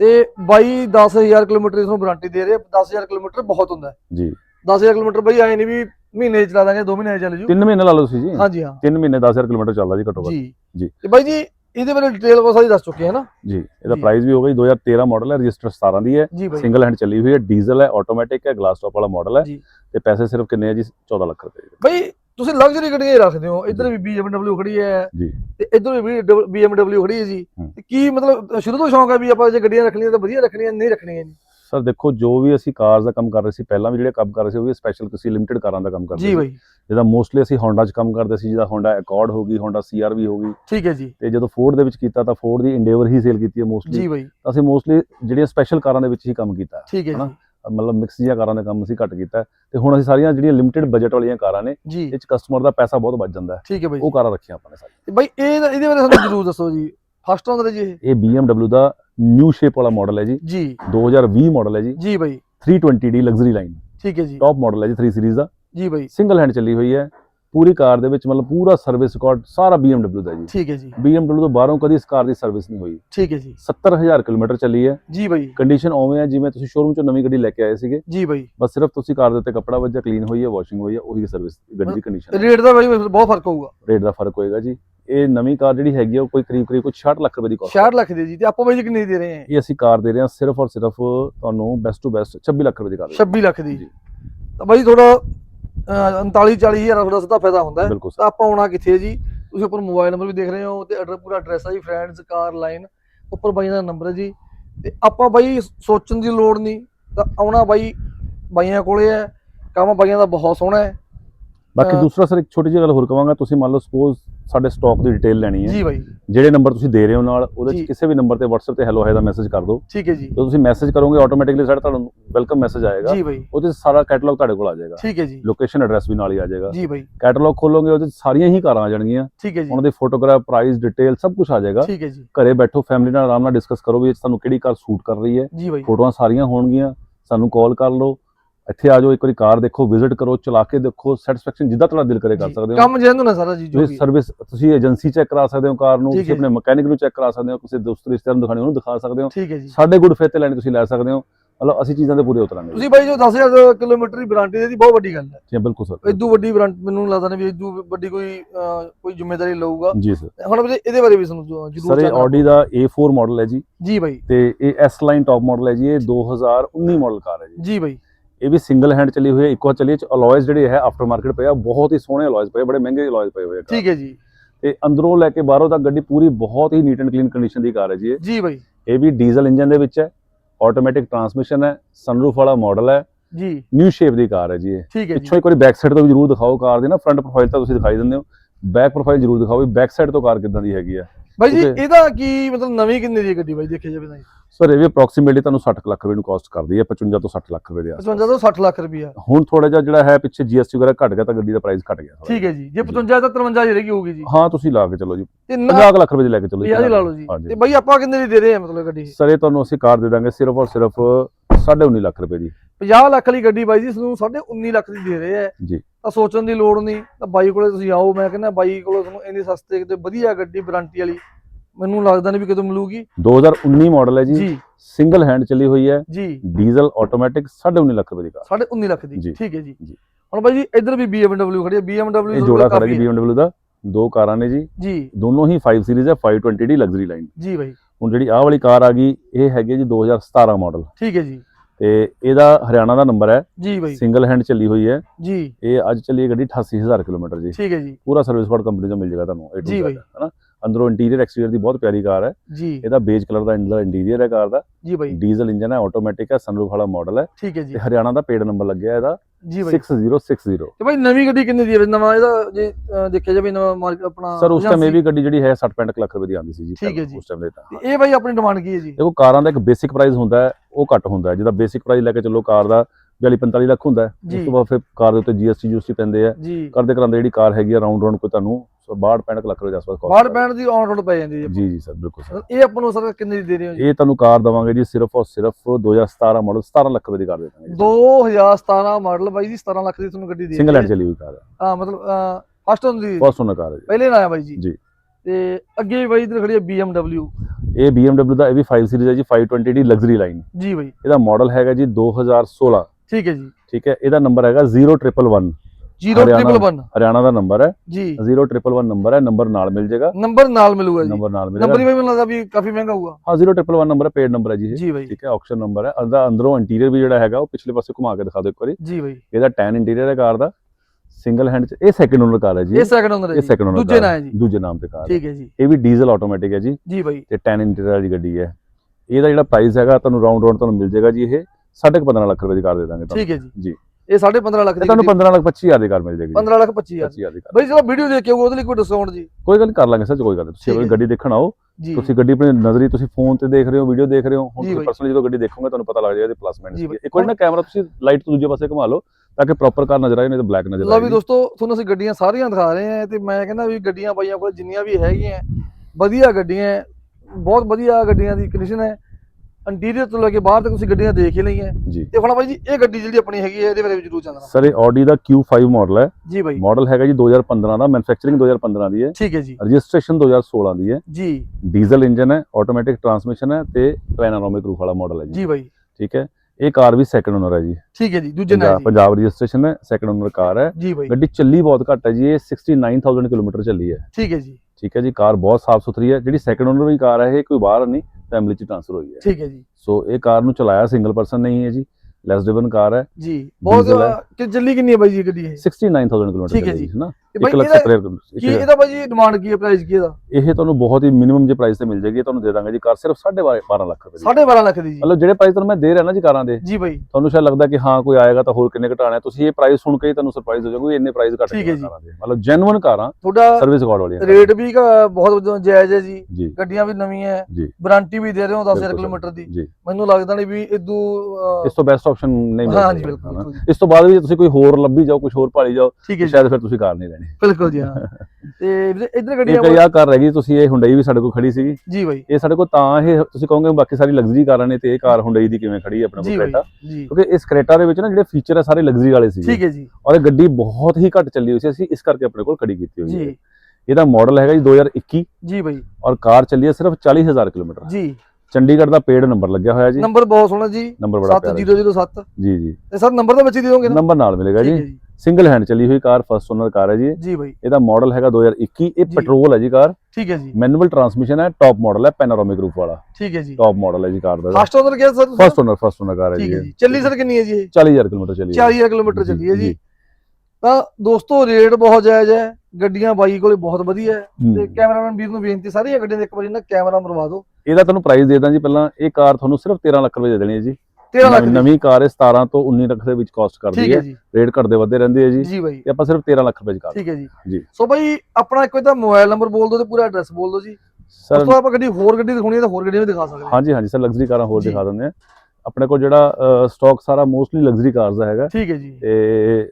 ਤੇ ਬਾਈ 10000 ਕਿਲੋਮੀਟਰ ਦੀ ਤੁਹਾਨੂੰ ਵਾਰੰਟੀ ਦੇ ਰਹੇ ਆ 10000 ਕਿਲੋਮੀਟਰ ਬਹੁਤ ਹੁੰਦਾ ਜੀ। 10000 ਕਿਲੋਮੀਟਰ ਬਾਈ ਆਏ ਨਹੀਂ ਵੀ ਮਹੀਨੇ 'ਚ ਚਲਾ ਦਾਂਗੇ 2 ਮਹੀਨੇ 'ਚ ਚੱਲ ਜੂ। 3 ਮਹੀਨੇ ਲਾ ਲਓ ਤੁਸੀਂ ਜੀ। ਹਾਂਜੀ ਹਾਂ। 3 ਮਹੀਨੇ 10000 ਕਿਲੋਮੀਟਰ ਚੱਲਦਾ ਜੀ ਘੱਟੋ ਘੱਟ। ਜੀ। ਜੀ। ਤੇ ਬਾਈ ਜੀ ਇਹਦੇ ਬਾਰੇ ਡਿਟੇਲ ਬਹੁਤ ਸਾਰੀ ਦੱਸ ਚੁੱਕੇ ਹੈ ਨਾ। ਜੀ ਇਹਦਾ ਜੀ। ਪ੍ਰਾਈਸ ਵੀ ਹੋ ਗਈ 2013 ਮਾਡਲ ਹੈ ਰਜਿਸਟਰ 17 ਦੀ ਹੈ। ਜੀ ਸਿੰਗਲ ਹੈਂਡ ਚੱਲੀ ਹੋਈ ਹੈ ਡੀਜ਼ਲ ਹੈ ਆਟੋਮੈਟਿਕ ਹੈ ਗਲਾਸ ਟਾਪ ਵਾਲਾ ਮਾਡਲ ਹੈ। ਜੀ। ਤੇ ਪੈਸੇ ਸਿਰਫ ਕਿੰਨੇ ਹੈ ਜੀ? 14 ਲੱਖ ਰੁਪਏ। ਬਈ ਤੁਸੀਂ ਲਗਜ਼ਰੀ ਗੱਡੀਆਂ ਹੀ ਰੱਖਦੇ ਹੋ। ਇੱਧਰ ਵੀ BMW ਖੜੀ ਹੈ ਜੀ। ਤੇ ਇੱਧਰ ਵੀ BMW ਖੜੀ ਹੈ ਜੀ। ਤੇ ਕੀ ਮਤਲਬ ਸ਼ੁਰੂ ਤੋਂ ਸ਼ੌਂਕ ਹੈ ਵੀ ਆਪਾਂ ਜੇ ਗੱਡੀਆਂ ਰੱਖਣੀਆਂ ਤਾਂ ਵਧੀਆ ਰੱਖਣੀਆਂ ਨਹੀਂ ਰੱਖਣੀਆਂ ਜੀ? ਸਰ ਦੇਖੋ ਜੋ ਵੀ ਅਸੀਂ ਕਾਰਸ ਦਾ ਕੰਮ ਕਰ ਰਹੇ ਸੀ ਪਹਿਲਾਂ ਵੀ ਜਿਹੜੇ ਕੰਮ ਕਰ ਰਹੇ ਸੀ ਉਹ ਵੀ ਸਪੈਸ਼ਲ ਕਿਸੇ ਲਿਮਟਿਡ ਕਾਰਾਂ ਦਾ ਕੰਮ ਕਰਦੇ ਜੀ ਸੀ। ਬਾਈ। ਜਿਹਦਾ ਮੋਸਟਲੀ ਅਸੀਂ ਹੋਂਡਾ 'ਚ ਕੰਮ ਕਰਦੇ ਸੀ ਜਿਹਦਾ ਹੋਂਡਾ ਅਕੋਰਡ ਹੋ ਗਈ ਹੋਂਡਾ CR-V ਹੋ ਗਈ। ਠੀਕ ਹੈ ਜੀ। ਤੇ ਜਦੋਂ ਫੋਰਡ ਦੇ ਵਿੱਚ ਕੀਤਾ ਤਾਂ ਫੋਰਡ ਦੀ ਇੰਡੇਵਰ ਹੀ ਸੇਲ ਕੀਤੀ ਹੈ ਮੋਸਟਲੀ ਜੀ ਬਾਈ। ਅਸੀਂ ਮੋਸਟਲੀ ਜਿਹੜੀਆਂ ਸਪੈਸ਼ਲ ਕਾਰਾਂ ਦੇ ਵਿੱਚ ਹੀ ਕੰਮ ਕੀਤਾ। ਠੀਕ ਹੈ? ਜੀ। ਮਤਲਬ ਮਿਕਸ ਦੀਆਂ ਕਾਰਾਂ ਦਾ ਕੰਮ ਅਸੀਂ ਘੱਟ ਕੀਤਾ ਤੇ ਹੁਣ ਅਸੀਂ ਸਾਰੀਆਂ ਜਿਹੜੀਆਂ ਲਿਮਟਿਡ ਬਜਟ ਵਾਲੀਆਂ ਕਾਰਾਂ ਨੇ ਇਹ 'ਚ ਕਸਟਮਰ ਦਾ ਪੈਸਾ ਬਹੁਤ ਬਚ ਜਾਂਦਾ ਹੈ। ਠੀਕ ਹੈ ਬਾਈ ਉਹ ਕਾਰਾਂ ਰੱਖੀਆਂ ਆਪਾਂ ਨੇ ਸਾਰੀਆਂ। ਤੇ ਬਾਈ ਇਹ ਇਹਦੇ ਬਾਰੇ ਸਾਨੂੰ ਜ਼ਰੂਰ ਦੱਸੋ ਜੀ। ਫਸਟ ਆਉਂਦਾ ਜੀ ਇਹ। ਇਹ BMW ਦਾ ਨਿਊ ਸ਼ੇਪ ਵਾਲਾ ਮਾਡਲ ਹੈ ਜੀ। ਜੀ। 2020 ਮਾਡਲ ਹੈ ਜੀ। ਜੀ ਬਾਈ। 320D ਲਗਜ਼ਰੀ ਲਾਈਨ ਠੀਕ ਹੈ ਜੀ। ਟੌਪ ਮਾਡਲ ਹੈ ਜੀ 3 ਸੀਰੀਜ਼ ਦਾ। ਜੀ ਬਾਈ। ਸਿੰਗਲ ਹੈਂਡ ਚੱਲੀ ਹੋਈ ਹੈ। ਪੂਰੀ ਕਾਰ ਦੇ ਵਿੱਚ ਮਤਲਬ ਪੂਰਾ ਸਰਵਿਸ ਰਿਕਾਰਡ ਸਾਰਾ BMW ਦਾ ਜੀ। ਠੀਕ ਹੈ ਜੀ। BMW ਤੋਂ ਬਾਹਰੋਂ ਕਦੀ ਇਸ ਕਾਰ ਦੀ ਸਰਵਿਸ ਨਹੀਂ ਹੋਈ। ਠੀਕ ਹੈ ਜੀ। 70000 ਕਿਲੋਮੀਟਰ ਚੱਲੀ ਹੈ। ਜੀ ਬਾਈ। ਕੰਡੀਸ਼ਨ ਉਵੇਂ ਹੈ ਜਿਵੇਂ ਤੁਸੀਂ ਸ਼ੋਰੂਮ ਚੋਂ ਨਵੀਂ ਗੱਡੀ ਲੈ ਕੇ ਆਏ ਸੀਗੇ। ਜੀ ਬਾਈ। ਬਸ ਸਿਰਫ ਤੁਸੀਂ ਕਾਰ ਦੇ ਉੱਤੇ ਕੱਪੜਾ ਵੱਜਾ ਕਲੀਨ ਹੋਈ ਹੈ ਵਾਸ਼ਿੰਗ ਹੋਈ ਹੈ ਉਹੀ ਸਰਵਿਸ ਗੱਡੀ ਦੀ ਕੰਡੀਸ਼ਨ ਰੇਟ ਦਾ ਬਾਈ ਬਹੁਤ ਫ਼ਰਕ ਹੋਊਗਾ। ਰੇਟ ਦਾ ਫ਼ਰਕ ਹੋਏਗਾ ਜੀ। ਇਹ ਨਵੀਂ ਕਾਰ ਜਿਹੜੀ ਹੈਗੀ ਆ ਉਹ ਕੋਈ ਕਰੀਬ ਕਰੀਬ ਕੋਈ 66 ਲੱਖ ਰੁਪਏ ਦੀ ਕਾਸਟ 66 ਲੱਖ ਦੇ ਜੀ ਤੇ ਆਪਾਂ ਬਾਈ ਜੀ ਕਿੰਨੇ ਦੀ ਰਹੇ ਹਾਂ? ਇਹ ਅਸੀਂ ਕਾਰ ਦੇ ਰਹੇ ਹਾਂ ਸਿਰਫ ਔਰ ਸਿਰਫ ਤੁਹਾਨੂੰ ਬੈਸਟ ਟੂ ਬੈਸਟ 26 ਲੱਖ ਰੁਪਏ ਦੀ ਕਾਰ ਦੇ 26 ਲੱਖ ਦੀ। ਜੀ। ਤਾਂ ਬਾਈ ਥੋੜਾ 39 40 ਹਜ਼ਾਰ ਦਾ ਥੋੜਾ ਸਿੱਧਾ ਫਾਇਦਾ ਹੁੰਦਾ ਹੈ। ਤਾਂ ਆਪਾਂ ਆਉਣਾ ਕਿੱਥੇ ਜੀ? ਤੁਸੀਂ ਉੱਪਰ ਮੋਬਾਈਲ ਨੰਬਰ ਵੀ ਦੇਖ ਰਹੇ ਹੋ ਤੇ ਐਡਰ ਪੂਰਾ ਐਡਰੈਸ ਹੈ ਜੀ ਫਰੈਂਡਸ ਕਾਰ ਲਾਈਨ ਉੱਪਰ ਬਾਈਆਂ ਦਾ ਨੰਬਰ ਹੈ ਜੀ। ਤੇ ਆਪਾਂ ਬਾਈ ਸੋਚਣ ਦੀ ਲੋੜ ਨਹੀਂ ਤਾਂ ਆਉਣਾ ਬਾਈ ਬਾਈਆਂ ਕੋਲੇ ਹੈ। ਕੰਮ ਬਾਈਆਂ ਦਾ ਬਹੁਤ ਸੋਹਣਾ ਹੈ। ਬਾਕੀ ਦੂਸਰਾ ਸਰ ਇੱਕ ਛੋਟੀ ਜਿਹੀ ਗੱਲ ਹੋਰ ਕਵਾਂਗਾ। ਤੁਸੀਂ ਮੰਨ ਲਓ ਸਪੋਜ਼ ਸਾਡੇ ਸਟਾਕ ਦੀ ਡਿਟੇਲ ਲੈਣੀ ਹੈ। ਜੀ ਬਾਈ। ਜਿਹੜੇ ਨੰਬਰ ਤੁਸੀਂ ਦੇ ਰਹੇ ਹੋ ਨਾਲ ਉਹਦੇ। ਚ ਕਿਸੇ ਵੀ ਨੰਬਰ ਤੇ WhatsApp ਤੇ ਹੈਲੋ ਹੈ ਦਾ ਮੈਸੇਜ ਕਰ ਦਿਓ। ਠੀਕ ਹੈ ਜੀ। ਜਦੋਂ ਤੁਸੀਂ ਮੈਸੇਜ ਕਰੋਗੇ ਆਟੋਮੈਟਿਕਲੀ ਸਾਡਾ ਤੁਹਾਨੂੰ ਵੈਲਕਮ ਮੈਸੇਜ ਆਏਗਾ। ਜੀ ਬਾਈ। ਉਹਦੇ 'ਚ ਸਾਰਾ ਕੈਟਲੌਗ ਤੁਹਾਡੇ ਕੋਲ ਆ ਜਾਏਗਾ। ਠੀਕ ਹੈ ਜੀ। ਲੋਕੇਸ਼ਨ ਐਡਰੈਸ ਵੀ ਨਾਲ ਹੀ ਆ ਜਾਏਗਾ। ਜੀ ਬਾਈ। ਕੈਟਲੌਗ ਖੋਲੋਗੇ ਉਹਦੇ 'ਚ ਸਾਰੀਆਂ ਹੀ ਕਾਰਾਂ ਆ ਜਾਣਗੀਆਂ। ਠੀਕ ਹੈ ਜੀ। ਉਹਨਾਂ ਦੇ ਫੋਟੋਗ੍ਰਾਫ ਪ੍ਰਾਈਸ ਡਿਟੇਲ ਸਭ ਕੁਝ ਆ ਜਾਏਗਾ। ਠੀਕ ਹੈ ਜੀ। ਘਰੇ ਬੈਠੋ ਫੈਮਿਲੀ ਨਾਲ ਆਰਾਮ ਨਾਲ ਡਿਸਕਸ ਕਰੋ ਵੀ ਤੁਹਾਨੂੰ ਕਿਹੜੀ ਕਾਰ ਸੂਟ ਕਰ ਰਹੀ ਹੈ। ਜੀ ਬਾਈ। ਫੋਟੋਆਂ ਸਾਰੀਆਂ ਹੋਣਗੀਆਂ। ਸਾਨੂੰ ਕਾਲ ਕਰ ਲਓ। ਇੱਥੇ ਆ ਜਾਓ ਇੱਕ ਵਾਰੀ ਕਾਰ ਦੇਖੋ ਵਿਜ਼ਿਟ ਕਰੋ ਚਲਾ ਕੇ ਦੇਖੋ ਸੈਟੀਸਫੈਕਸ਼ਨ ਜਿੱਦਾਂ ਤੁਹਾਡਾ ਦਿਲ ਕਰੇ ਕਰ। ਸਕਦੇ ਹੋ। ਕੰਮ ਜੈਨੂਨ ਹੈ ਸਾਰਾ ਜੀ ਜੋ ਵੀ। ਸਰਵਿਸ ਤੁਸੀਂ ਏਜੰਸੀ ਚੈੱਕ ਕਰਾ ਸਕਦੇ ਹੋ ਕਾਰ ਨੂੰ ਤੁਸੀਂ ਆਪਣੇ ਮਕੈਨਿਕ ਨੂੰ ਚੈੱਕ ਕਰਾ ਸਕਦੇ ਹੋ ਕਿਸੇ ਦੋਸਤ ਰਿਸ਼ਤੇਦਾਰ ਨੂੰ ਦਿਖਾਣੀ ਉਹਨੂੰ ਦਿਖਾ ਸਕਦੇ ਹੋ। ਸਾਡੇ ਗੁੱਡ ਫੇਥ ਤੇ ਲੈਣੀ ਤੁਸੀਂ ਲੈ ਸਕਦੇ ਹੋ। ਮਤਲਬ ਅਸੀਂ ਚੀਜ਼ਾਂ ਦੇ ਪੂਰੇ ਉਤਰਾਂਗੇ। ਤੁਸੀਂ ਬਾਈ ਜੋ 10000 ਕਿਲੋਮੀਟਰ ਦੀ ਵਾਰੰਟੀ ਦੇ ਦੀ ਬਹੁਤ ਵੱਡੀ ਗੱਲ ਹੈ। ਜੀ ਬਿਲਕੁਲ ਸਰ। ਇਦੋਂ ਵੱਡੀ ਵਾਰੰਟੀ ਮੈਨੂੰ ਲੱਗਦਾ ਨਹੀਂ ਵੀ ਇਦੋਂ ਵੱਡੀ ਕੋਈ ਕੋਈ ਜ਼ਿੰਮੇਵਾਰੀ ਲਊਗਾ। ਜੀ ਸਰ। ਹੁਣ ਇਹਦੇ ਬਾਰੇ ਵੀ ਸਾਨੂੰ ਜ਼ਰੂਰ ਸਰ ਇਹ। ਆਡੀ ਦਾ A4 ਮਾਡਲ ਹੈ ਜੀ। ਜੀ ਬਾਈ। ਤੇ ਇਹ S ਲਾਈਨ ਟਾਪ ਮਾਡਲ ਹੈ ਜੀ ਇਹ 2019 ਮਾਡਲ ਕਾਰ ਹੈ ਜੀ। ਜੀ ਬਾਈ। ਇਹ ਵੀ ਸਿੰਗਲ ਹੈਂਡ ਚੱਲੀ ਹੋਈ ਹੈ ਇੱਕੋ ਚੱਲੀ ਹੈ ਅਲੋਇਜ਼ ਜਿਹੜੇ ਹੈ ਆਫਟਰ ਮਾਰਕੀਟ ਪਏ ਆ ਬਹੁਤ ਹੀ ਸੋਹਣੇ ਅਲੋਇਜ਼ ਪਏ ਬੜੇ ਮਹਿੰਗੇ ਅਲੋਇਜ਼ ਪਏ ਹੋਏ। ਠੀਕ ਹੈ ਜੀ। ਤੇ ਅੰਦਰੋਂ ਲੈ ਕੇ ਬਾਹਰੋਂ ਤੱਕ ਗੱਡੀ ਪੂਰੀ ਬਹੁਤ ਹੀ ਨੀਟ ਐਂਡ ਕਲੀਨ ਕੰਡੀਸ਼ਨ ਦੀ ਕਾਰ ਹੈ ਜੀ ਇਹ। ਜੀ ਬਾਈ। ਇਹ ਵੀ ਡੀਜ਼ਲ ਇੰਜਨ ਦੇ ਵਿੱਚ ਹੈ ਆਟੋਮੈਟਿਕ ਟਰਾਂਸਮਿਸ਼ਨ ਹੈ ਸਨਰੂਫ ਵਾਲਾ ਮਾਡਲ ਹੈ। ਜੀ। ਨਿਊ ਸ਼ੇਪ ਦੀ ਕਾਰ ਹੈ ਜੀ ਇਹ। ਠੀਕ ਹੈ ਜੀ। ਪਿੱਛੋਂ ਇੱਕ ਵਾਰੀ ਬੈਕ ਸਾਈਡ ਤੋਂ ਵੀ ਜ਼ਰੂਰ ਦਿਖਾਓ ਕਾਰ ਦੀ ਨਾ ਫਰੰਟ ਪ੍ਰੋਫਾਈਲ ਤਾਂ ਤੁਸੀਂ ਦਿਖਾਈ ਦਿੰਦੇ ਹੋ। ਬੈਕ ਪ੍ਰੋਫਾਈਲ ਜ਼ਰੂਰ ਦਿਖਾਓ ਵੀ ਬੈਕ ਸਾਈਡ ਤੋਂ ਕਾਰ ਕਿੱਦਾਂ ਦੀ ਹੈਗੀ ਆ। ਬਾਈ ਜੀ ਇਹਦਾ ਕੀ ਮਤਲਬ ਨਵੀਂ ਕਿੰਨੇ ਦੀ ਗੱਡੀ ਬਾਈ ਦੇਖਿਆ ਜਾਵੇ ਤਾਂ ਸਰ ਇਹ ਵੀ ਅਪਰੋਕਸੀਮੇਟਲੀ ਤੁਹਾਨੂੰ 60 ਲੱਖ ਰੁਪਏ ਨੂੰ ਕਾਸਟ ਕਰਦੀ ਹੈ 55 ਤੋਂ 60 ਲੱਖ ਰੁਪਏ ਦੇ ਆਸ 55 ਤੋਂ 60 ਲੱਖ ਰੁਪਇਆ ਹੁਣ ਥੋੜਾ ਜਿਹਾ ਜਿਹੜਾ ਹੈ ਪਿੱਛੇ GST ਵਗੈਰਾ ਘਟ ਗਿਆ ਤਾਂ ਗੱਡੀ ਦਾ ਪ੍ਰਾਈਸ ਘਟ ਗਿਆ। ਠੀਕ ਹੈ ਜੀ। ਜੇ 55 ਤਾਂ 53 ਹੀ ਰਹੇਗੀ ਹੋਊਗੀ ਜੀ। ਹਾਂ ਤੁਸੀਂ ਲਾ ਕੇ ਚਲੋ ਜੀ। ਤੇ ਨਾ 50 ਕੁ ਲੱਖ ਰੁਪਏ ਦੀ ਲੈ ਕੇ ਚਲੋ ਪੰਜਾਹ ਦੀ ਲਾ ਲਓ ਜੀ। ਤੇ ਬਾਈ ਆਪਾਂ ਕਿੰਨੇ ਦੀ ਦੇ ਰਹੇ ਹਾਂ ਮਤਲਬ ਗੱਡੀ? ਸਰ ਇਹ ਤੁਹਾਨੂੰ ਅਸੀਂ ਕਾਰ ਦੇ ਦਾਂਗੇ ਸਿਰਫ ਔਰ ਸਿਰਫ 19.5 ਲੱਖ ਰੁਪਏ ਦੀ। 50 ਲੱਖ ਵਾਲੀ ਗੱਡੀ ਬਾਈ ਜੀ ਤੁਹਾਨੂੰ 19.5 ਲੱਖ ਦੀ ਦੇ ਰਹੇ ਆ। ਜੀ। ਤਾਂ ਸੋਚਣ ਦੀ ਲੋੜ ਨਹੀਂ। ਤਾਂ ਬਾਈ ਕੋਲੇ ਤੁਸੀਂ ਆਓ ਮੈਂ ਕਹਿੰਦਾ ਬਾਈ ਕੋਲੇ ਤੁਹਾਨੂੰ ਇੰਨੀ ਸਸਤੇ ਤੇ ਵਧੀਆ ਗੱਡੀ ਵਾਰੰਟੀ ਵਾਲੀ ਮੈਨੂੰ ਲੱਗਦਾ ਨਹੀਂ ਵੀ ਕਿਤੋਂ ਮਿਲੂਗੀ। 2019 ਮਾਡਲ ਹੈ ਜੀ। ਜੀ। ਸਿੰਗਲ ਹੈਂਡ ਚੱਲੀ ਹੋਈ ਹੈ। ਜੀ। ਡੀਜ਼ਲ ਆਟੋਮੈਟਿਕ 19.5 ਲੱਖ ਰੁਪਏ ਦੀ ਕਾਰ। 19.5 ਲੱਖ ਦੀ। ਠੀਕ ਹੈ ਜੀ। ਹੁਣ ਬਾਈ ਜੀ ਇੱਧਰ ਵੀ BMW ਖੜੀ ਹੈ। BMW ਇਹ ਜੋੜਾ ਖੜਾ ਜੀ BMW ਦਾ। ਦੋ ਕਾਰਾਂ ਨੇ ਜੀ। ਜੀ। ਦੋਨੋਂ ਹੀ 5 ਸੀਰੀਜ਼ ਹੈ 520D ਲਗਜ਼ਰੀ ਲਾਈਨ ਜੀ ਬਾਈ। ਹੁਣ ਜਿਹੜੀ ਆਹ ਵਾਲੀ ਕਾਰ ਆ ਗਈ ਇਹ ਹੈਗੀ ਜੀ 2017 ਮਾਡਲ। ਠੀਕ ਹੈ ਜੀ। ਤੇ ਇਹਦਾ ਹਰਿਆਣਾ ਦਾ ਨੰਬਰ ਹੈ। ਜੀ ਬਾਈ। ਸਿੰਗਲ ਹੈਂਡ ਚੱਲੀ ਹੋਈ ਹੈ। ਜੀ। ਇਹ ਅੱਜ ਚੱਲੀ ਹੈ ਗੱਡੀ 88000 ਕਿਲੋਮੀਟਰ ਜੀ। ਠੀਕ ਹੈ ਜੀ। ਪੂਰਾ ਸਰਵਿਸ ਫੋਰਡ ਕੰਪਨੀ ਤੋਂ ਮਿਲ ਜਾਏਗਾ ਤੁਹਾਨੂੰ ਜੀ ਬਾਈ। ਹਨਾ ਅੰਦਰੋਂ ਇੰਟੀਰੀਅਰ ਐਕਸਟੀਰੀਅਰ ਦੀ ਬਹੁਤ ਪਿਆਰੀ ਕਾਰ ਹੈ। ਜੀ। ਇਹਦਾ ਬੇਜ ਕਲਰ ਦਾ ਅੰਦਰ ਇੰਟੀਰੀਅਰ ਹੈ ਕਾਰ ਦਾ। ਜੀ ਬਾਈ। ਡੀਜ਼ਲ ਇੰਜਨ ਹੈ ਆਟੋਮੈਟਿਕ ਹੈ ਸਨਰੂਫ ਵਾਲਾ ਮਾਡਲ ਹੈ। ਠੀਕ ਹੈ ਜੀ। ਤੇ ਹਰਿਆਣਾ ਦਾ ਪੇਡ ਨੰਬਰ ਲੱਗਿਆ ਇਹਦਾ ਜੀ ਬਾਈ। 6060 ਤੇ ਬਾਈ ਨਵੀਂ ਗੱਡੀ ਕਿੰਨੇ ਦੀ ਹੈ? ਨਵਾਂ ਇਹਦਾ ਜੇ ਦੇਖਿਆ ਜਾਵੇ ਨਵਾਂ ਮਾਰਕੀਟ ਆਪਣਾ ਸਰ ਉਸ ਟਾਈਮ ਇਹ। ਵੀ ਗੱਡੀ ਜਿਹੜੀ ਹੈ 60 65 ਲੱਖ ਰੁਪਏ ਦੀ ਆਉਂਦੀ ਸੀ ਜੀ ਠੀਕ ਹੈ ਜੀ। ਉਸ ਟਾਈਮ ਦੇ ਤਾਂ। ਇਹ ਬਾਈ ਆਪਣੀ ਡਿਮਾਂਡ ਕੀ ਹੈ ਜੀ? ਦੇਖੋ ਕਾਰਾਂ ਦਾ ਇੱਕ ਬੇਸਿਕ ਪ੍ਰਾਈਸ ਹੁੰਦਾ ਹੈ ਉਹ ਘੱਟ ਹੁੰਦਾ ਹੈ। ਜਿਹਦਾ ਬੇਸਿਕ ਪ੍ਰਾਈਸ ਲੈ ਕੇ ਚੱਲੋ ਕਾਰ ਦਾ 40 45 ਲੱਖ ਹੁੰਦਾ ਹੈ। ਉਸ ਤੋਂ ਬਾਅਦ ਫਿਰ ਕਾਰ ਦੇ ਉੱਤੇ GST ਜੂਸਟੀ ਪੈਂਦੇ ਆ। ਕਰਦੇ ਕਰਾਂਦੇ ਜਿਹੜੀ ਕਾਰ ਹੈਗੀ ਆ ਰਾਉਂਡ ਰਾਉਂਡ ਕੋਈ ਤੁਹਾਨੂੰ 62 65 ਲੱਖ ਰੁਪਏ ਦੇ ਆਸ-ਪਾਸ ਆਏਗੀ। ਪੈਣ ਦੀ ਔਨ ਰੋਡ ਪੈ ਜਾਂਦੀ ਹੈ ਜੀ ਜੀ ਸਰ ਬਿਲਕੁਲ ਸਰ। ਇਹ ਆਪਾਂ ਨੂੰ ਸਰ ਕਿੰਨੇ ਦੀ ਦੇ ਰਹੇ ਹੋ ਜੀ? ਇਹ ਤੁਹਾਨੂੰ ਕਾਰ ਦਵਾਂਗੇ ਜੀ ਸਿਰਫ ਔਰ ਸਿਰਫ 2017 ਮਾਡਲ 17 ਲੱਖ ਰੁਪਏ ਦੀ ਕਾਰ ਦੇ ਦਾਂਗੇ 2017 ਮਾਡਲ ਬਾਈ ਜੀ 17 ਲੱਖ ਦੀ ਤੁਹਾਨੂੰ ਗੱਡੀ ਦੇ ਸਿੰਗਲ ਹੈਂਡ ਚੱਲੀ ਹੋਈ ਕਾਰ ਹੈ। ਹਾਂ ਮਤਲਬ ਫਸਟ ਹੁੰਦੀ ਬਹੁਤ ਸੋਹਣਾ ਕਾਰ ਹੈ ਜੀ। ਪਹਿਲੇ ਨਾ ਆਇਆ ਬਾਈ ਜੀ। ਜੀ। ਤੇ ਅੱਗੇ ਬਾਈ ਇਧਰ ਖੜੀ ਹੈ BMW ਇਹ BMW ਦਾ ਇਹ ਵੀ 5 ਸੀਰੀਜ਼ ਹੈ ਜੀ 520D ਲਗਜ਼ਰੀ ਲਾਈਨ ਜੀ ਬਾਈ। ਇਹਦਾ ਮਾਡਲ ਹੈਗਾ ਜੀ 2016 ਠੀਕ ਹੈ ਜੀ। ਠੀਕ ਹੈ ਇਹਦਾ ਨੰਬਰ ਹੈਗਾ 0111 0111 ਹਰਿਆਣਾ ਦਾ ਨੰਬਰ ਹੈ। ਜੀ। 0111 ਨੰਬਰ ਹੈ ਨੰਬਰ ਨਾਲ ਮਿਲ ਜਾਏਗਾ ਨੰਬਰ ਨਾਲ ਮਿਲੂਗਾ ਜੀ। ਨੰਬਰ ਨਾਲ ਨੰਬਰ ਮਿਲੇਗਾ ਹੀ ਮੈਨੂੰ ਲੱਗਦਾ ਵੀ ਕਾਫੀ ਮਹਿੰਗਾ ਹੋਊਗਾ। ਹਾਂ 0111 ਨੰਬਰ ਹੈ ਪੇਡ ਨੰਬਰ ਹੈ ਜੀ ਇਹ। ਠੀਕ ਹੈ ਆਕਸ਼ਨ ਨੰਬਰ ਹੈ। ਅੰਦਰ ਅੰਦਰੋਂ ਇੰਟੀਰੀਅਰ ਵੀ ਜਿਹੜਾ ਹੈਗਾ ਉਹ ਪਿਛਲੇ ਪਾਸੇ ਘੁਮਾ ਕੇ ਦਿਖਾ ਦਿਓ ਇੱਕ ਵਾਰੀ। ਜੀ ਬਾਈ। ਇਹਦਾ 10 ਇੰਟੀਰੀਅਰ ਹੈ ਕਾਰ ਦਾ। ਸਿੰਗਲ ਹੈਂਡ ਚ ਇਹ ਸੈਕਿੰਡ ਓਨਰ ਕਾਰ ਹੈ ਜੀ। ਇਹ ਸੈਕਿੰਡ ਓਨਰ ਹੈ ਇਹ ਸੈਕਿੰਡ ਓਨਰ ਦੂਜੇ ਨਾਂ ਹੈ ਜੀ। ਦੂਜੇ ਨਾਮ ਤੇ ਕਾਰ ਠੀਕ ਹੈ ਜੀ। ਇਹ ਵੀ ਡੀਜ਼ਲ ਆਟੋਮੈਟਿਕ ਹੈ ਜੀ। ਜੀ ਬਾਈ। ਤੇ 10 ਇੰਟੀਰੀਅਰ ਵਾਲੀ ਗੱਡੀ ਹੈ। ਇਹਦਾ ਜਿਹੜਾ ਪ੍ਰਾਈਸ ਹੈਗਾ ਤੁਹਾਨੂੰ ਰਾਉਂਡ ਰਾਉਂਡ ਤੁਹਾਨੂੰ ਮਿਲ ਜਾਏਗਾ ਜੀ ਇਹ। 15.5 ਲੱਖ ਰੁਪਏ ਦੀ ਕਾਰ ਦੇ ਦਾਂਗੇ ਤੁਹਾਨੂੰ। ਠੀਕ ਹੈ ਜੀ। ਜੀ। ਇਹ 15.5 ਲੱਖ ਦੀ ਤੁਹਾਨੂੰ 15 ਲੱਖ 25 ਹਜ਼ਾਰ ਦੀ ਕਾਰ ਮਿਲ ਜਾਏਗੀ 15 ਲੱਖ 25 ਹਜ਼ਾਰ। 25 ਹਜ਼ਾਰ ਦੀ ਕਾਰ। ਬਾਈ ਜਦੋਂ ਵੀਡੀਓ ਦੇਖ ਕੇ ਉਹਦੇ ਲਈ ਕੋਈ ਡਿਸਕਾਊਂਟ ਜੀ। ਕੋਈ ਗੱਲ ਕਰ ਲਾਂਗੇ ਸਰ ਕੋਈ ਗੱਲ। ਤੁਸੀਂ ਆਪਣੀ। ਗੱਡੀ ਦੇਖਣ ਆਓ ਤੁਸੀਂ ਗੱਡੀ ਆਪਣੀ ਨਜ਼ਰੀ ਤੁਸੀਂ ਫੋਨ ਤੇ ਦੇਖ ਰਹੇ ਹੋ ਵੀਡੀਓ ਦੇਖ ਰਹੇ ਹੋ ਹੁਣ ਤੁਸੀਂ। ਪਰਸਨਲੀ ਜਦੋਂ ਗੱਡੀ ਦੇਖੋਗੇ ਤੁਹਾਨੂੰ ਪਤਾ ਲੱਗ ਜਾਏਗਾ ਇਹਦੇ ਪਲੱਸ ਮਾਈਨਸ ਇੱਕ ਵਾਰੀ ਨਾ ਕੈਮਰਾ ਤੁਸੀਂ ਲਾਈਟ ਤੋਂ ਦੂਜੇ ਪਾਸੇ ਘੁਮਾ ਲਓ ਤਾਂ ਕਿ ਪ੍ਰੋਪਰ ਕਾਰ ਨਜ਼ਰ ਆਏ ਨਹੀਂ ਤਾਂ ਬਲੈਕ ਨਜ਼ਰ ਲਓ ਵੀ ਆਏ ਦੋਸਤੋ ਤੁਹਾਨੂੰ ਅਸੀਂ ਗੱਡੀਆਂ ਸਾਰੀਆਂ ਦਿਖਾ ਰਹੇ ਹਾਂ ਤੇ ਮੈਂ ਕਹਿੰਦਾ ਵੀ ਗੱਡੀਆਂ ਬਾਈਆਂ ਕੋਲ ਜਿੰਨੀਆਂ ਵੀ ਹੈਗੀਆਂ ਵਧੀਆ ਗੱਡੀਆਂ ਬਹੁਤ ਵਧੀਆ ਗੱਡੀਆਂ ਦੀ ਕੰਡੀਸ਼ਨ ਹੈ। ਇੰਟੀਰੀਅਰ ਤੋਂ ਲੈ ਕੇ ਬਾਹਰ ਤੱਕ ਤੁਸੀਂ ਗੱਡੀਆਂ ਦੇਖ ਹੀ ਲਈਆਂ। ਜੀ। ਤੇ ਹੁਣ ਬਾਈ ਜੀ ਇਹ ਗੱਡੀ ਜਿਹੜੀ ਆਪਣੀ ਹੈਗੀ ਹੈ ਇਹਦੇ ਬਾਰੇ ਵੀ ਜ਼ਰੂਰ ਜਾਣਨਾ। ਸਰ ਇਹ ਆਡੀ ਦਾ Q5 ਮਾਡਲ ਹੈ। ਜੀ ਬਾਈ ਮਾਡਲ ਹੈਗਾ ਜੀ 2015 ਦਾ ਮੈਨੂਫੈਕਚਰਿੰਗ 2015 ਦੀ ਹੈ। ਠੀਕ ਹੈ ਜੀ। ਰਜਿਸਟ੍ਰੇਸ਼ਨ 2016 ਦੀ ਹੈ। ਜੀ। ਡੀਜ਼ਲ ਇੰਜਨ ਹੈ ਆਟੋਮੈਟਿਕ ਟਰਾਂਸਮਿਸ਼ਨ ਹੈ ਤੇ ਪੈਨਾਰੋਮਿਕ ਰੂਫ ਵਾਲਾ ਮਾਡਲ ਹੈ ਜੀ। ਜੀ ਬਾਈ ਠੀਕ ਹੈ। ਇਹ ਕਾਰ ਵੀ ਸੈਕੰਡ ਓਨਰ ਹੈ ਜੀ। ਠੀਕ ਹੈ ਜੀ ਦੂਜੇ ਨਾਲ ਜੀ। ਪੰਜਾਬ ਰਜਿਸਟ੍ਰੇਸ਼ਨ ਹੈ ਸੈਕੰਡ ਓਨਰ ਕਾਰ ਹੈ। ਜੀ ਬਾਈ ਗੱਡੀ ਚੱਲੀ ਬਹੁਤ ਘੱਟ ਹੈ ਜੀ ਇਹ 69000 ਕਿਲੋਮੀਟਰ ਚੱਲੀ ਹੈ। ਠੀਕ ਹੈ ਜੀ। ਠੀਕ ਹੈ ਜੀ ਕਾਰ ਬਹੁਤ ਸਾਫ਼ ਸੁਥਰੀ ਹੈ। ਜਿਹੜੀ ਸੈਕੰਡ ਓਨਰ ਵੀ ਕਾਰ ਹੈ ਇਹ ਕੋਈ ਬਾਹਰ ਨਹੀਂ। ਫੈਮਿਲੀ ਚ ਟ੍ਰਾਂਸਫਰ ਹੋਈ ਹੈ। ਠੀਕ ਹੈ ਜੀ। ਸੋ ਇਹ ਕਾਰ ਨੂੰ ਚਲਾਇਆ ਸਿੰਗਲ ਪਰਸਨ ਨਹੀਂ ਹੈ ਜੀ। ਲੈਸ ਡਿਵਨ ਕਾਰ ਹੈ। ਜੀ ਬਹੁਤ। ਕਿ ਜੱਲੀ ਕਿੰਨੀ ਹੈ ਬਾਈ ਜੀ ਗੱਡੀ ਇਹ? 69000 ਕਿਲੋਮੀਟਰ ਠੀਕ ਹੈ ਜੀ। ਹੈ ਨਾ। 1 ਬਾਈ ਲੱਖ ਇਹਦਾ 70000 ਕੀ ਇਹਦਾ ਬਾਈ ਜੀ ਡਿਮਾਂਡ ਕੀ ਹੈ ਪ੍ਰਾਈਸ ਕੀ ਇਹਦਾ? ਇਹ ਤੁਹਾਨੂੰ ਬਹੁਤ ਹੀ ਮਿਨੀਮਮ ਜੇ ਪ੍ਰਾਈਸ ਤੇ ਮਿਲ ਜਾਏਗੀ ਤੁਹਾਨੂੰ ਦੇ ਦਾਂਗੇ ਜੀ ਕਾਰ ਸਿਰਫ 12.5 ਲੱਖ ਰੁਪਏ ਦੀ। 12.5 ਲੱਖ ਦੀ ਜੀ। ਮਤਲਬ ਜਿਹੜੇ ਪ੍ਰਾਈਸ ਤੁਹਾਨੂੰ ਮੈਂ ਦੇ ਰਿਹਾ ਨਾ ਜੀ ਕਾਰਾਂ ਦੇ ਜੀ ਬਾਈ। ਤੁਹਾਨੂੰ ਸ਼ਾਇਦ ਲੱਗਦਾ ਕਿ ਹਾਂ ਕੋਈ ਆਏਗਾ ਤਾਂ ਹੋਰ ਕਿੰਨੇ ਘਟਾਣਾ ਤੁਸੀਂ ਇਹ ਪ੍ਰਾਈਸ ਸੁਣ ਕੇ ਹੀ ਤੁਹਾਨੂੰ ਸਰਪ੍ਰਾਈਜ਼ ਹੋ ਜਾਊਗਾ ਇੰਨੇ ਪ੍ਰਾਈਸ ਘਟ ਗਏ। ਕਾਰਾਂ ਦੇ। ਮਤਲਬ ਜੈਨੂਇਨ ਕਾਰਾਂ ਤੁਹਾਡਾ ਸਰਵਿਸ ਰਿਕਾਰਡ ਵਾਲੀਆਂ। ਰੇਟ ਵੀ ਬਹੁਤ ਜਾਇਜ਼ ਹੈ ਜੀ। ਗੱਡੀਆਂ ਵੀ ਨਵੀਆਂ ਹੈ ਵਾਰੰਟੀ ਵੀ ਦੇ ਰਹੇ ਹੋ 10000 ਬਿਲਕੁਲ ਕਿਲੋਮੀਟਰ ਦੀ। ਮੈਨੂੰ ਲੱਗਦਾ ਨਹੀਂ ਵੀ ਇਦੋਂ ਇਸ ਤੋਂ ਬੈਸਟ ਆਪਸ਼ਨ ਨਹੀਂ ਮਿਲ ਹਾਂ ਜੀ। ਬਿਲਕੁਲ। ਇਸ ਤੋਂ ਬਾਅਦ ਵੀ ਤੁਸੀਂ ਕੋਈ ਹੋਰ ਲੱਭੀ ਜਾਓ ਕੁਝ ਹੋਰ ਭਾਲੀ ਜਾਓ ਸ਼ਾਇਦ ਫਿਰ ਤੁਸੀਂ ਕਾਰ ਨਹੀਂ ਲੈਣੀ। ਬਿਲਕੁਲ ਜੀ ਹਾਂ। <laughs> ਤੇ ਵੀਰੇ ਇੱਧਰ ਗੱਡੀਆਂ ਇੱਕ ਯਾਰ ਕਾਰ ਰਹਿ ਗਈ ਤੁਸੀਂ ਇਹ ਹੁੰਡਈ ਵੀ ਸਾਡੇ ਕੋਲ ਖੜੀ ਸੀਗੀ। ਜੀ ਬਾਈ। ਇਹ ਸਾਡੇ ਕੋਲ ਤਾਂ ਇਹ ਤੁਸੀਂ ਕਹੋਗੇ ਬਾਕੀ ਸਾਰੀ ਲਗਜ਼ਰੀ ਕਾਰਾਂ ਨੇ ਤੇ ਇਹ ਕਾਰ ਹੁੰਡਈ ਦੀ ਕਿਵੇਂ ਖੜੀ ਹੈ ਆਪਣੇ ਕੋਲ ਕ੍ਰੇਟਾ ਕਿਉਂਕਿ ਇਸ ਕ੍ਰੇਟਾ ਦੇ ਵਿੱਚ ਨਾ ਜਿਹੜੇ ਫੀਚਰ ਹੈ ਸਾਰੇ ਲਗਜ਼ਰੀ ਵਾਲੇ ਸੀ ਠੀਕ ਹੈ ਜੀ। ਔਰ ਇਹ ਗੱਡੀ ਬਹੁਤ ਹੀ ਘੱਟ ਚੱਲੀ ਹੋਈ ਸੀ ਅਸੀਂ ਇਸ ਕਰਕੇ ਆਪਣੇ ਕੋਲ ਖੜੀ ਕੀਤੀ ਹੋਈ ਹੈ। ਜੀ ਇਹਦਾ ਮਾਡਲ ਹੈਗਾ ਜੀ 2021 ਜੀ ਬਾਈ। ਔਰ ਕਾਰ ਚੱਲੀ ਹੈ ਸਿਰਫ 40000 ਕਿਲੋਮੀਟਰ। ਜੀ। ਚੰਡੀਗੜ੍ਹ ਦਾ ਪੇਡ ਨੰਬਰ ਲੱਗਿਆ ਹੋਇਆ ਜੀ। ਨੰਬਰ ਬਹੁਤ ਸੋਹਣਾ ਜੀ। ਨੰਬਰ ਬੜਾ ਪਿਆਰਾ ਹੈ। 7007 ਜੀ ਜੀ। ਤੇ ਸਰ ਨੰਬਰ ਤਾਂ ਬੱਚੀ ਦੇ ਦੋਗੇ ਨਾ? ਨੰਬਰ ਨਾਲ ਮਿਲੇਗਾ ਜੀ। ਸਿੰਗਲ ਹੈਂਡ ਚੱਲੀ ਹੋਈ ਕਾਰ ਫਸਟ ਓਨਰ ਕਾਰ ਹੈ ਜੀ। ਜੀ ਬਾਈ। ਇਹਦਾ ਮਾਡਲ ਹੈਗਾ 2021 ਇਹ। ਪੈਟਰੋਲ ਹੈ ਜੀ ਕਾਰ। ਠੀਕ ਹੈ ਜੀ। ਮੈਨੂਅਲ ਟਰਾਂਸਮਿਸ਼ਨ ਹੈ ਟਾਪ ਮਾਡਲ ਹੈ ਪੈਨੋਰਾਮਿਕ ਰੂਫ ਵਾਲਾ। ਠੀਕ ਹੈ ਜੀ। ਟਾਪ ਮਾਡਲ ਹੈ ਜੀ ਕਾਰ ਦਾ ਫਸਟ ਓਨਰ ਕਿਹਾ sir first owner first owner car ਹੈ ਠੀਕ ਜੀ ਹੈ ਇਹ। ਜੀ। ਚੱਲੀ ਸਰ ਕਿੰਨੀ ਹੈ ਜੀ ਇਹ? 40000 ਕਿਲੋਮੀਟਰ ਚੱਲੀ ਹੈ। 40000 ਕਿਲੋਮੀਟਰ ਚੱਲੀ ਹੈ ਜੀ। ਤਾਂ ਦੋਸਤੋ ਰੇਟ ਬਹੁਤ ਜਾਇਜ਼ ਹੈ। ਗੱਡੀਆਂ ਬਾਈ ਕੋਲੇ ਬਹੁਤ ਵਧੀਆ ਹੈ। ਹੂੰ। ਤੇ ਕੈਮਰਾਮੈਨ ਵੀਰ ਨੂੰ ਬੇਨਤੀ ਸਾਰੀਆਂ ਗੱਡੀਆਂ ਦੇ ਇੱਕ ਵਾਰੀ ਨਾ ਕੈਮਰਾ ਮਰਵਾ ਦਿਓ। ਇਹਦਾ ਤੁਹਾਨੂੰ ਪ੍ਰਾਈਸ ਦੇ ਦਾਂ ਜੀ। ਪਹਿਲਾਂ ਇਹ ਕਾਰ ਤੁਹਾਨੂੰ ਸਿਰਫ 13 ਲੱਖ ਰੁਪਏ ਦੇ ਦੇਣੀ ਹੈ ਜੀ। 13 ਲੱਖ ਨਵੀਂ- ਦੀ। ਨਵੀਂ ਕਾਰ ਹੈ 17 ਤੋਂ 19 ਲੱਖ ਦੇ ਵਿੱਚ ਕਾਸਟ ਠੀਕ ਕਰਦੀ ਹੈ ਹੈ। ਜੀ। ਰੇਟ ਘਟਦੇ ਵੱਧਦੇ ਰਹਿੰਦੇ ਆ ਜੀ। ਜੀ ਬਾਈ। ਤੇ ਆਪਾਂ ਸਿਰਫ 13 ਲੱਖ ਰੁਪਏ ਚ ਕਾਰ ਠੀਕ ਹੈ ਜੀ। ਜੀ। ਸੋ ਬਾਈ ਆਪਣਾ ਇੱਕ ਵਾਰ ਤਾਂ ਮੋਬਾਈਲ ਨੰਬਰ ਬੋਲ ਦਿਓ ਤੇ ਪੂਰਾ ਐਡਰੈਸ ਬੋਲ ਦਿਓ ਜੀ। ਉਸ ਸਰ ਤੋਂ ਆਪਾਂ ਗੱਡੀ ਹੋਰ ਗੱਡੀ ਦਿਖਾਉਣੀ ਹੈ ਤਾਂ ਹੋਰ ਗੱਡੀਆਂ ਵੀ ਦਿਖਾ ਸਕਦੇ ਹਾਂ। ਹਾਂਜੀ ਹਾਂਜੀ ਸਰ ਲਗਜ਼ਰੀ ਕਾਰਾਂ ਹੋਰ ਜੀ। ਦਿਖਾ ਦਿੰਦੇ ਆ ਆਪਣੇ ਕੋਲ ਜਿਹੜਾ ਸਟਾਕ ਸਾਰਾ ਮੋਸਟਲੀ ਲਗਜ਼ਰੀ ਕਾਰਸ ਦਾ ਹੈਗਾ। ਠੀਕ ਹੈ ਜੀ। ਤੇ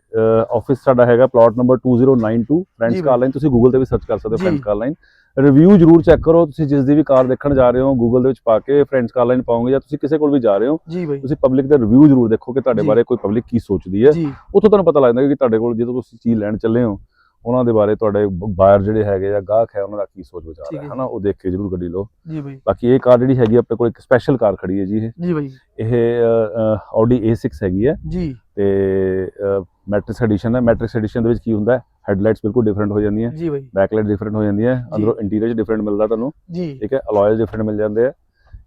ਆਫਿਸ ਸਾਡਾ ਹੈਗਾ ਪਲਾਟ ਨੰਬਰ 2092 ਜੀ ਫਰੈਂਡਸ ਬਾਈ। ਕਾਰ ਲਾਈਨ ਤੁਸੀਂ ਗੂਗਲ ਤੇ ਵੀ ਸਰਚ ਕਰ ਸਕਦੇ ਹੋ ਜੀ। ਫਰੈਂਡਸ ਕਾਰ ਲਾਈਨ ਰਿਵਿਊ ਜਰੂਰ ਚੈੱਕ ਕਰੋ ਤੁਸੀਂ ਜਿਸ ਦੀ ਵੀ ਕਾਰ ਦੇਖਣ ਜਾ ਰਹੇ ਹੋ ਗੂਗਲ ਦੇ ਵਿੱਚ ਪਾ ਕੇ ਫਰੈਂਡਸ ਕਾਰ ਲਾਈਨ ਪਾਓਗੇ ਜਾਂ ਤੁਸੀਂ ਕਿਸੇ ਕੋਲ ਵੀ ਜਾ ਰਹੇ ਹੋ ਤੁਸੀਂ ਪਬਲਿਕ ਦਾ ਰਿਵਿਊ ਜਰੂਰ ਦੇਖੋ ਕਿ ਤੁਹਾਡੇ। ਬਾਰੇ ਕੋਈ ਪਬਲਿਕ ਕੀ ਸੋਚਦੀ ਹੈ। ਉੱਥੋਂ ਤੁਹਾਨੂੰ ਪਤਾ ਲੱਗਦਾ ਕਿ ਤੁਹਾਡੇ ਕੋਲ ਜਦੋਂ ਤੁਸੀਂ ਚੀਜ਼ ਲੈਣ ਚੱਲੇ ਹੋ ਉਹਨਾਂ ਦੇ ਬਾਰੇ ਤੁਹਾਡੇ ਬਾਇਰ ਜਿਹੜੇ ਹੈਗੇ ਜਾਂ ਗਾਹਕ ਹੈ ਉਹਨਾਂ ਦਾ ਕੀ ਸੋਚ ਵਿਚਾਰ ਹੈ ਹਨਾ? ਉਹ ਦੇਖ ਕੇ ਜਰੂਰ ਗੱਡੀ ਲਓ। ਜੀ ਬਾਈ। ਬਾਕੀ ਇਹ ਕਾਰ ਜਿਹੜੀ ਹੈਗੀ ਆ, ਆਪਣੇ ਕੋਲ ਇੱਕ ਸਪੈਸ਼ਲ ਕਾਰ ਖੜੀ ਹੈ ਜੀ ਇਹ। ਜੀ ਬਾਈ। ਇਹ ਆਡੀ A6 ਹੈਗੀ ਹੈ। ਜੀ। ਤੇ ਮੈਟ੍ਰਿਕਸ ਐਡੀਸ਼ਨ ਹੈ। ਮੈਟ੍ਰਿਕਸ ਐਡੀਸ਼ਨ ਦੇ ਵਿੱਚ ਕੀ ਹੁੰਦਾ ਹੈ? ਹੈਡਲਾਈਟਸ ਬਿਲਕੁਲ ਡਿਫਰੈਂਟ ਹੋ ਜਾਂਦੀਆਂ ਜੀ ਬਾਈ। ਬੈਕਲਾਈਟ ਡਿਫਰੈਂਟ ਹੋ ਜਾਂਦੀ ਹੈ। ਅੰਦਰੋਂ ਇੰਟੀਰੀਅਰ ਚ ਡਿਫਰੈਂਟ ਮਿਲਦਾ ਤੁਹਾਨੂੰ। ਜੀ। ਠੀਕ ਹੈ? ਅਲੋਇਸ ਡਿਫਰੈਂਟ ਮਿਲ ਜਾਂਦੇ ਆ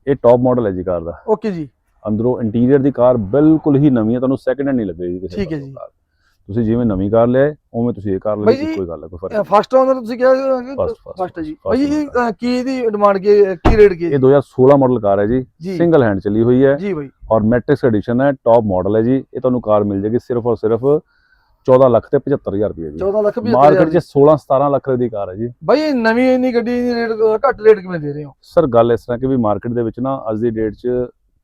ਇਹ ਟੌਪ ਮਾਡਲ ਹੈ ਜੀ ਕਾਰ ਦਾ। ਓਕੇ ਜੀ। ਅੰਦਰੋਂ ਇੰਟੀਰੀਅਰ ਦੀ ਕਾਰ ਬਿਲਕੁਲ ਹੀ ਨਵੀਂ ਹੈ। ਤੁਹਾਨੂੰ ਸੈਕਿੰਡ ਹੈਂਡ ਨਹੀਂ ਲੱਗੇਗੀ ਕਿਸੇ ਠੀਕ ਹੈ ਜੀ। ਤੁਸੀਂ ਜਿਵੇਂ ਨਵੀਂ ਕਾਰ ਲਿਆ ਉਵੇਂ ਤੁਸੀਂ ਇਹ ਕਾਰ ਲਈ ਕੋਈ ਗੱਲ ਕੋਈ ਫ਼ਰਕ ਫਸਟ ਓਨਰ ਤੁਸੀਂ ਕਿਹਾ ਫਸਟ ਜੀ। ਬਾਈ ਜੀ ਕੀ ਇਹਦੀ ਡਿਮਾਂਡ ਕੀ ਕੀ ਰੇਟ ਕੀ ਇਹ 2016 ਮਾਡਲ ਕਾਰ ਹੈ ਜੀ ਸਿੰਗਲ ਹੈਂਡ ਚੱਲੀ ਹੋਈ ਹੈ। ਜੀ ਬਾਈ। ਔਰ ਮੈਟ੍ਰਿਕਸ ਐਡੀਸ਼ਨ ਹੈ ਟੌਪ ਮਾਡਲ ਹੈ ਜੀ। ਇਹ ਤੁਹਾਨੂੰ ਕਾਰ ਮਿਲ ਜਾਏਗੀ ਸਿਰਫ ਔਰ ਸਿਰਫ 14 ਲੱਖ ਤੇ 75000 ਰੁਪਏ ਦੀ। 14 ਲੱਖ ਵੀ ਮਾਰਕੀਟ 'ਚ 16 17 ਲੱਖ ਦੀ ਕਾਰ ਹੈ ਜੀ। ਬਾਈ ਨਵੀਂ ਇੰਨੀ ਗੱਡੀ ਦੀ ਰੇਟ ਘੱਟ ਰੇਟ ਕਿਵੇਂ ਦੇ ਰਹੇ ਹੋ? ਸਰ ਗੱਲ ਇਸ ਤਰ੍ਹਾਂ ਕਿ ਵੀ ਮਾਰਕੀਟ ਦੇ ਵਿੱਚ ਨਾ ਅੱਜ ਦੀ ਡੇਟ 'ਚ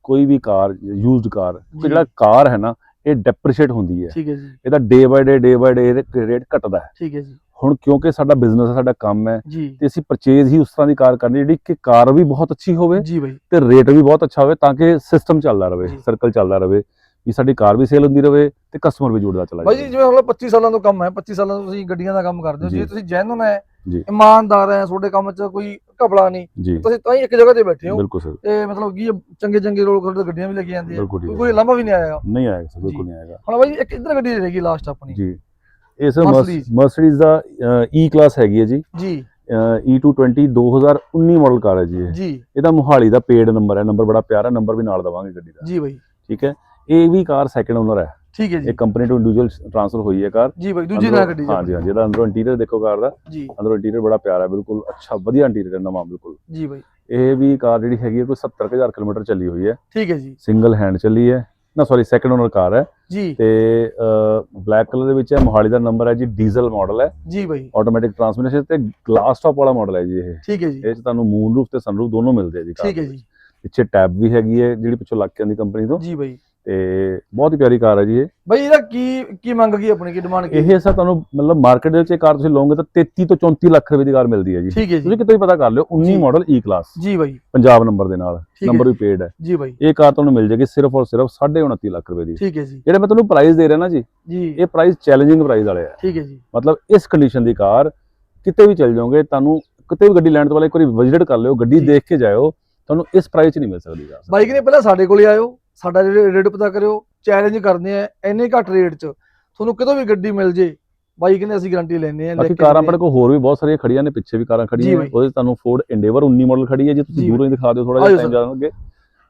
ਕੋਈ ਵੀ ਕਾਰ ਯੂਜ਼ਡ ਕਾਰ। ਜਿਹੜਾ ਕਾਰ ਹੈ ਨਾ ਇਹ ਡੈਪਰੀਸ਼ੀਏਟ ਹੁੰਦੀ ਹੈ। ਠੀਕ ਹੈ ਜੀ। ਇਹਦਾ day by day day by day rate ਘਟਦਾ ਹੈ। ਠੀਕ ਹੈ ਜੀ। ਹੁਣ ਕਿਉਂਕਿ ਸਾਡਾ ਬਿਜ਼ਨਸ ਹੈ ਸਾਡਾ ਕੰਮ ਹੈ ਤੇ ਅਸੀਂ ਪਰਚੇਜ਼ ਹੀ ਉਸ ਤਰ੍ਹਾਂ ਦੀ ਕਾਰ ਕਰਨੀ ਜਿਹੜੀ ਕਿ ਕਾਰ ਵੀ ਬਹੁਤ ਅੱਛੀ ਹੋਵੇ ਜੀ ਬਾਈ। ਤੇ ਰੇਟ ਵੀ ਬਹੁਤ ਅੱਛਾ ਹੋਵੇ ਤਾਂ ਕਿ ਸਿਸਟਮ ਚੱਲਦਾ ਰਹੇ। ਸਰਕਲ ਚੱਲਦਾ ਰਹੇ ਵੀ ਸਾਡੀ ਕਾਰ ਵੀ ਸੇਲ ਹੁੰਦੀ ਰਹੇ ਤੇ ਕਸਟਮਰ ਵੀ ਜੁੜਦਾ ਚਲਾ ਬਾਈ ਜੀ ਜਿਵੇਂ ਹੁਣ 25 ਸਾਲਾਂ ਤੋਂ ਕੰਮ ਹੈ 25 ਸਾਲਾਂ ਤੋਂ ਤੁਸੀਂ ਗੱਡੀਆਂ ਦਾ ਕੰਮ ਕਰਦੇ ਹੋ। ਜੇ ਤੁਸੀਂ ਜੈਨੂਨ ਹੈ ਜੀ। ਇਮਾਨਦਾਰ ਹੈ ਤੁਹਾਡੇ ਕੰਮ 'ਚ ਕੋਈ ਘਪਲਾ ਨਹੀਂ। ਤੁਸੀਂ ਤਾਂ ਹੀ ਇੱਕ ਜਗ੍ਹਾ ਤੇ ਬੈਠੇ ਹੋ। ਬਿਲਕੁਲ ਸਰ। ਤੇ ਮਤਲਬ ਕੀ ਚੰਗੇ ਚੰਗੇ ਰੋਲ ਤੁਹਾਡੇ ਗੱਡੀਆਂ ਵੀ ਲੱਗੀ ਜਾਂਦੀਆਂ। ਕੋਈ ਲੰਬਾ ਵੀ ਨਹੀਂ ਆਏਗਾ ਨਹੀਂ ਆਏਗਾ ਸਰ। ਬਿਲਕੁਲ ਨਹੀਂ ਆਏਗਾ ਹੁਣ ਬਾਈ ਇੱਕ ਇੱਧਰ ਗੱਡੀ ਰਹੇਗੀ ਲਾਸਟ ਆਪਣੀ। ਜੀ। ਇਹ ਸਰ। ਮਰਸੀਡੀਜ਼ ਦਾ ਈ ਕਲਾਸ ਹੈਗੀ ਹੈ ਜੀ। ਜੀ। E220 2019 ਮਾਡਲ ਕਾਰ ਹੈ ਜੀ ਇਹ। ਜੀ। ਇਹਦਾ ਮੁਹਾਲੀ ਦਾ ਪੇਡ ਨੰਬਰ ਹੈ। ਨੰਬਰ ਬੜਾ ਪਿਆਰਾ ਨੰਬਰ ਵੀ ਨਾਲ ਦਵਾਂਗੇ ਗੱਡੀ ਦਾ। ਜੀ ਬਾਈ। ਠੀਕ ਹੈ। ਇਹ ਵੀ ਕਾਰ ਸੈਕੰਡ ਓਨਰ ਹੈ। ਠੀਕ ਹੈ ਜੀ। ਇਹ ਕੰਪਨੀ ਤੋਂ ਇੰਡੀਵਿਜੂਅਲ ਟ੍ਰਾਂਸਫਰ ਹੋਈ ਹੈ ਕਾਰ। ਜੀ ਬਾਈ ਦੂਜੀ ਅੰਦਰੋਂ- ਨਾ ਗੱਡੀ ਜੀ ਹਾਂਜੀ ਹਾਂਜੀ ਇਹਦਾ ਅੰਦਰੋਂ ਇੰਟੀਰੀਅਰ ਦੇਖੋ ਕਾਰ ਦਾ। ਜੀ। ਅੰਦਰੋਂ ਇੰਟੀਰੀਅਰ ਬੜਾ ਪਿਆਰਾ ਹੈ ਬਿਲਕੁਲ ਅੱਛਾ ਵਧੀਆ ਇੰਟੀਰੀਅਰ ਨਵਾਂ ਬਿਲਕੁਲ। ਜੀ ਬਾਈ। ਇਹ ਵੀ ਕਾਰ ਜਿਹੜੀ ਹੈਗੀ ਹੈ ਕੋਈ 70000 ਕਿਲੋਮੀਟਰ ਚੱਲੀ ਹੋਈ ਹੈ। ਠੀਕ ਹੈ ਜੀ। ਸਿੰਗਲ ਹੈਂਡ ਚੱਲੀ ਹੈ। ਨਾ ਸੌਰੀ ਸੈਕੰਡ ਓਨਰ ਕਾਰ ਹੈ। ਜੀ। ਤੇ ਬਲੈਕ ਕਲਰ ਦੇ ਵਿੱਚ ਹੈ ਮੋਹਾਲੀ ਦਾ ਨੰਬਰ ਹੈ ਜੀ ਡੀਜ਼ਲ ਮਾਡਲ ਹੈ। ਜੀ ਬਾਈ। ਆਟੋਮੈਟਿਕ ਟਰਾਂਸਮਿਸ਼ਨ ਤੇ ਗਲਾਸ ਟਾਪ ਵਾਲਾ ਮਾਡਲ ਹੈ ਜੀ ਇਹ। ਠੀਕ ਹੈ ਜੀ। ਇਹ ਚ ਤੁਹਾਨੂੰ ਮੂਨ ਰੂਫ ਤੇ ਸਨਰੂਫ ਦੋਨੋਂ ਮਿਲਦੇ ਆ ਜੀ ਕਾਰ ਠੀਕ ਹੈ ਜੀ। ਪਿੱਛੇ ਟੈਬ ਵੀ ਹੈਗੀ ਹੈ ਜਿਹੜੀ ਪਿੱਛੋਂ ਲੱਗ ਕੇ ਆਂਦੀ ਕੰਪਨੀ ਤੋਂ। ਜੀ ਬਾਈ। ਤੇ ਬਹੁਤ ਹੀ ਪਿਆਰੀ ਕਾਰ ਹੈ ਜੀ ਇਹ। ਬਾਈ ਇਹਦਾ ਕੀ ਕੀ ਮੰਗ ਕੀ ਆਪਣੀ ਕੀ ਡਿਮਾਂਡ ਕੀ ਇਹ ਸਰ ਤੁਹਾਨੂੰ ਮਤਲਬ ਮਾਰਕੀਟ ਦੇ ਵਿੱਚ ਇਹ ਕਾਰ ਤੁਸੀਂ ਲਓਗੇ ਤਾਂ 33 ਤੋਂ 34 ਲੱਖ ਰੁਪਏ ਦੀ ਕਾਰ ਮਿਲਦੀ ਹੈ ਜੀ। ਤੁਸੀਂ ਕਿਤੋਂ ਵੀ ਪਤਾ ਕਰ ਲਿਓ 19 ਜੀ। ਮਾਡਲ ਈ ਕਲਾਸ ਜੀ ਬਾਈ। ਪੰਜਾਬ ਨੰਬਰ ਦੇ ਨਾਲ ਨੰਬਰ ਵੀ ਪੇਡ ਹੈ। ਜੀ ਬਾਈ। ਇਹ ਕਾਰ ਤੁਹਾਨੂੰ ਮਿਲ ਜੇਗੀ ਸਿਰਫ ਔਰ ਸਿਰਫ 29.5 ਲੱਖ ਰੁਪਏ ਦੀ। ਠੀਕ ਹੈ ਜੀ। ਜਿਹੜੇ ਮੈਂ ਤੁਹਾਨੂੰ ਪ੍ਰਾਈਸ ਦੇ ਰਿਹਾ ਨਾ ਜੀ ਇਹ ਪ੍ਰਾਈਸ ਚੈਲੰਜਿੰਗ ਪ੍ਰਾਈਸ ਵਾਲੇ ਆ। ਠੀਕ ਹੈ ਜੀ। ਮਤਲਬ ਇਸ ਕੰਡੀਸ਼ਨ ਦੀ ਕਾਰ ਕਿਤੇ ਵੀ ਚੱਲ ਜਾਓਗੇ ਤੁਹਾਨੂੰ ਕਿਤੇ ਵੀ ਗੱਡੀ ਲੈਣ ਤੋਂ ਪਹਿਲਾਂ ਇੱਕ ਵਾਰੀ ਵਿਜ਼ਿਟ ਕਰ ਲਿਓ ਗੱਡੀ। ਦੇਖ ਕੇ ਜਾਇਓ ਤੁਹਾਨੂੰ ਇਸ ਪ੍ਰਾਈਸ 'ਚ ਨਹੀਂ ਮਿਲ ਸਕਦੀ ਕਾਰ। ਬਾਈਕ ਨੇ ਪਹਿਲਾਂ ਸਾਡੇ ਕੋਲੇ ਆਇਓ ਸਾਡਾ ਰੇਟ ਪਤਾ ਕਰਿਓ ਚੈਲੰਜ ਕਰਦੇ ਆ ਇੰਨੇ ਘੱਟ ਰੇਟ 'ਚ। ਤੁਹਾਨੂੰ ਕਿਤੋਂ ਵੀ ਗੱਡੀ ਮਿਲ ਜੇ ਬਾਈਕ ਨੇ ਅਸੀਂ ਗਾਰੰਟੀ ਲੈਣੇ ਆ ਬਾਕੀ ਕਾਰਾਂ ਆਪਣੇ ਕੋਲ ਹੋਰ ਵੀ ਬਹੁਤ ਸਾਰੀਆਂ ਖੜੀਆਂ ਨੇ ਪਿੱਛੇ ਵੀ ਕਾਰਾਂ ਖੜੀਆਂ ਨੇ ਬਾਈ। ਉਹਦੇ ਤੁਹਾਨੂੰ ਫੋਰਡ ਇੰਡੇਵਰ 19 ਮਾਡਲ ਖੜੀ ਹੈ ਜੇ ਤੁਸੀਂ ਦੂਰੋਂ ਹੀ ਦਿਖਾ ਦਿਓ ਥੋੜਾ ਜਿਹਾ ਟਾਈਮ। ਜਾਣਗੇ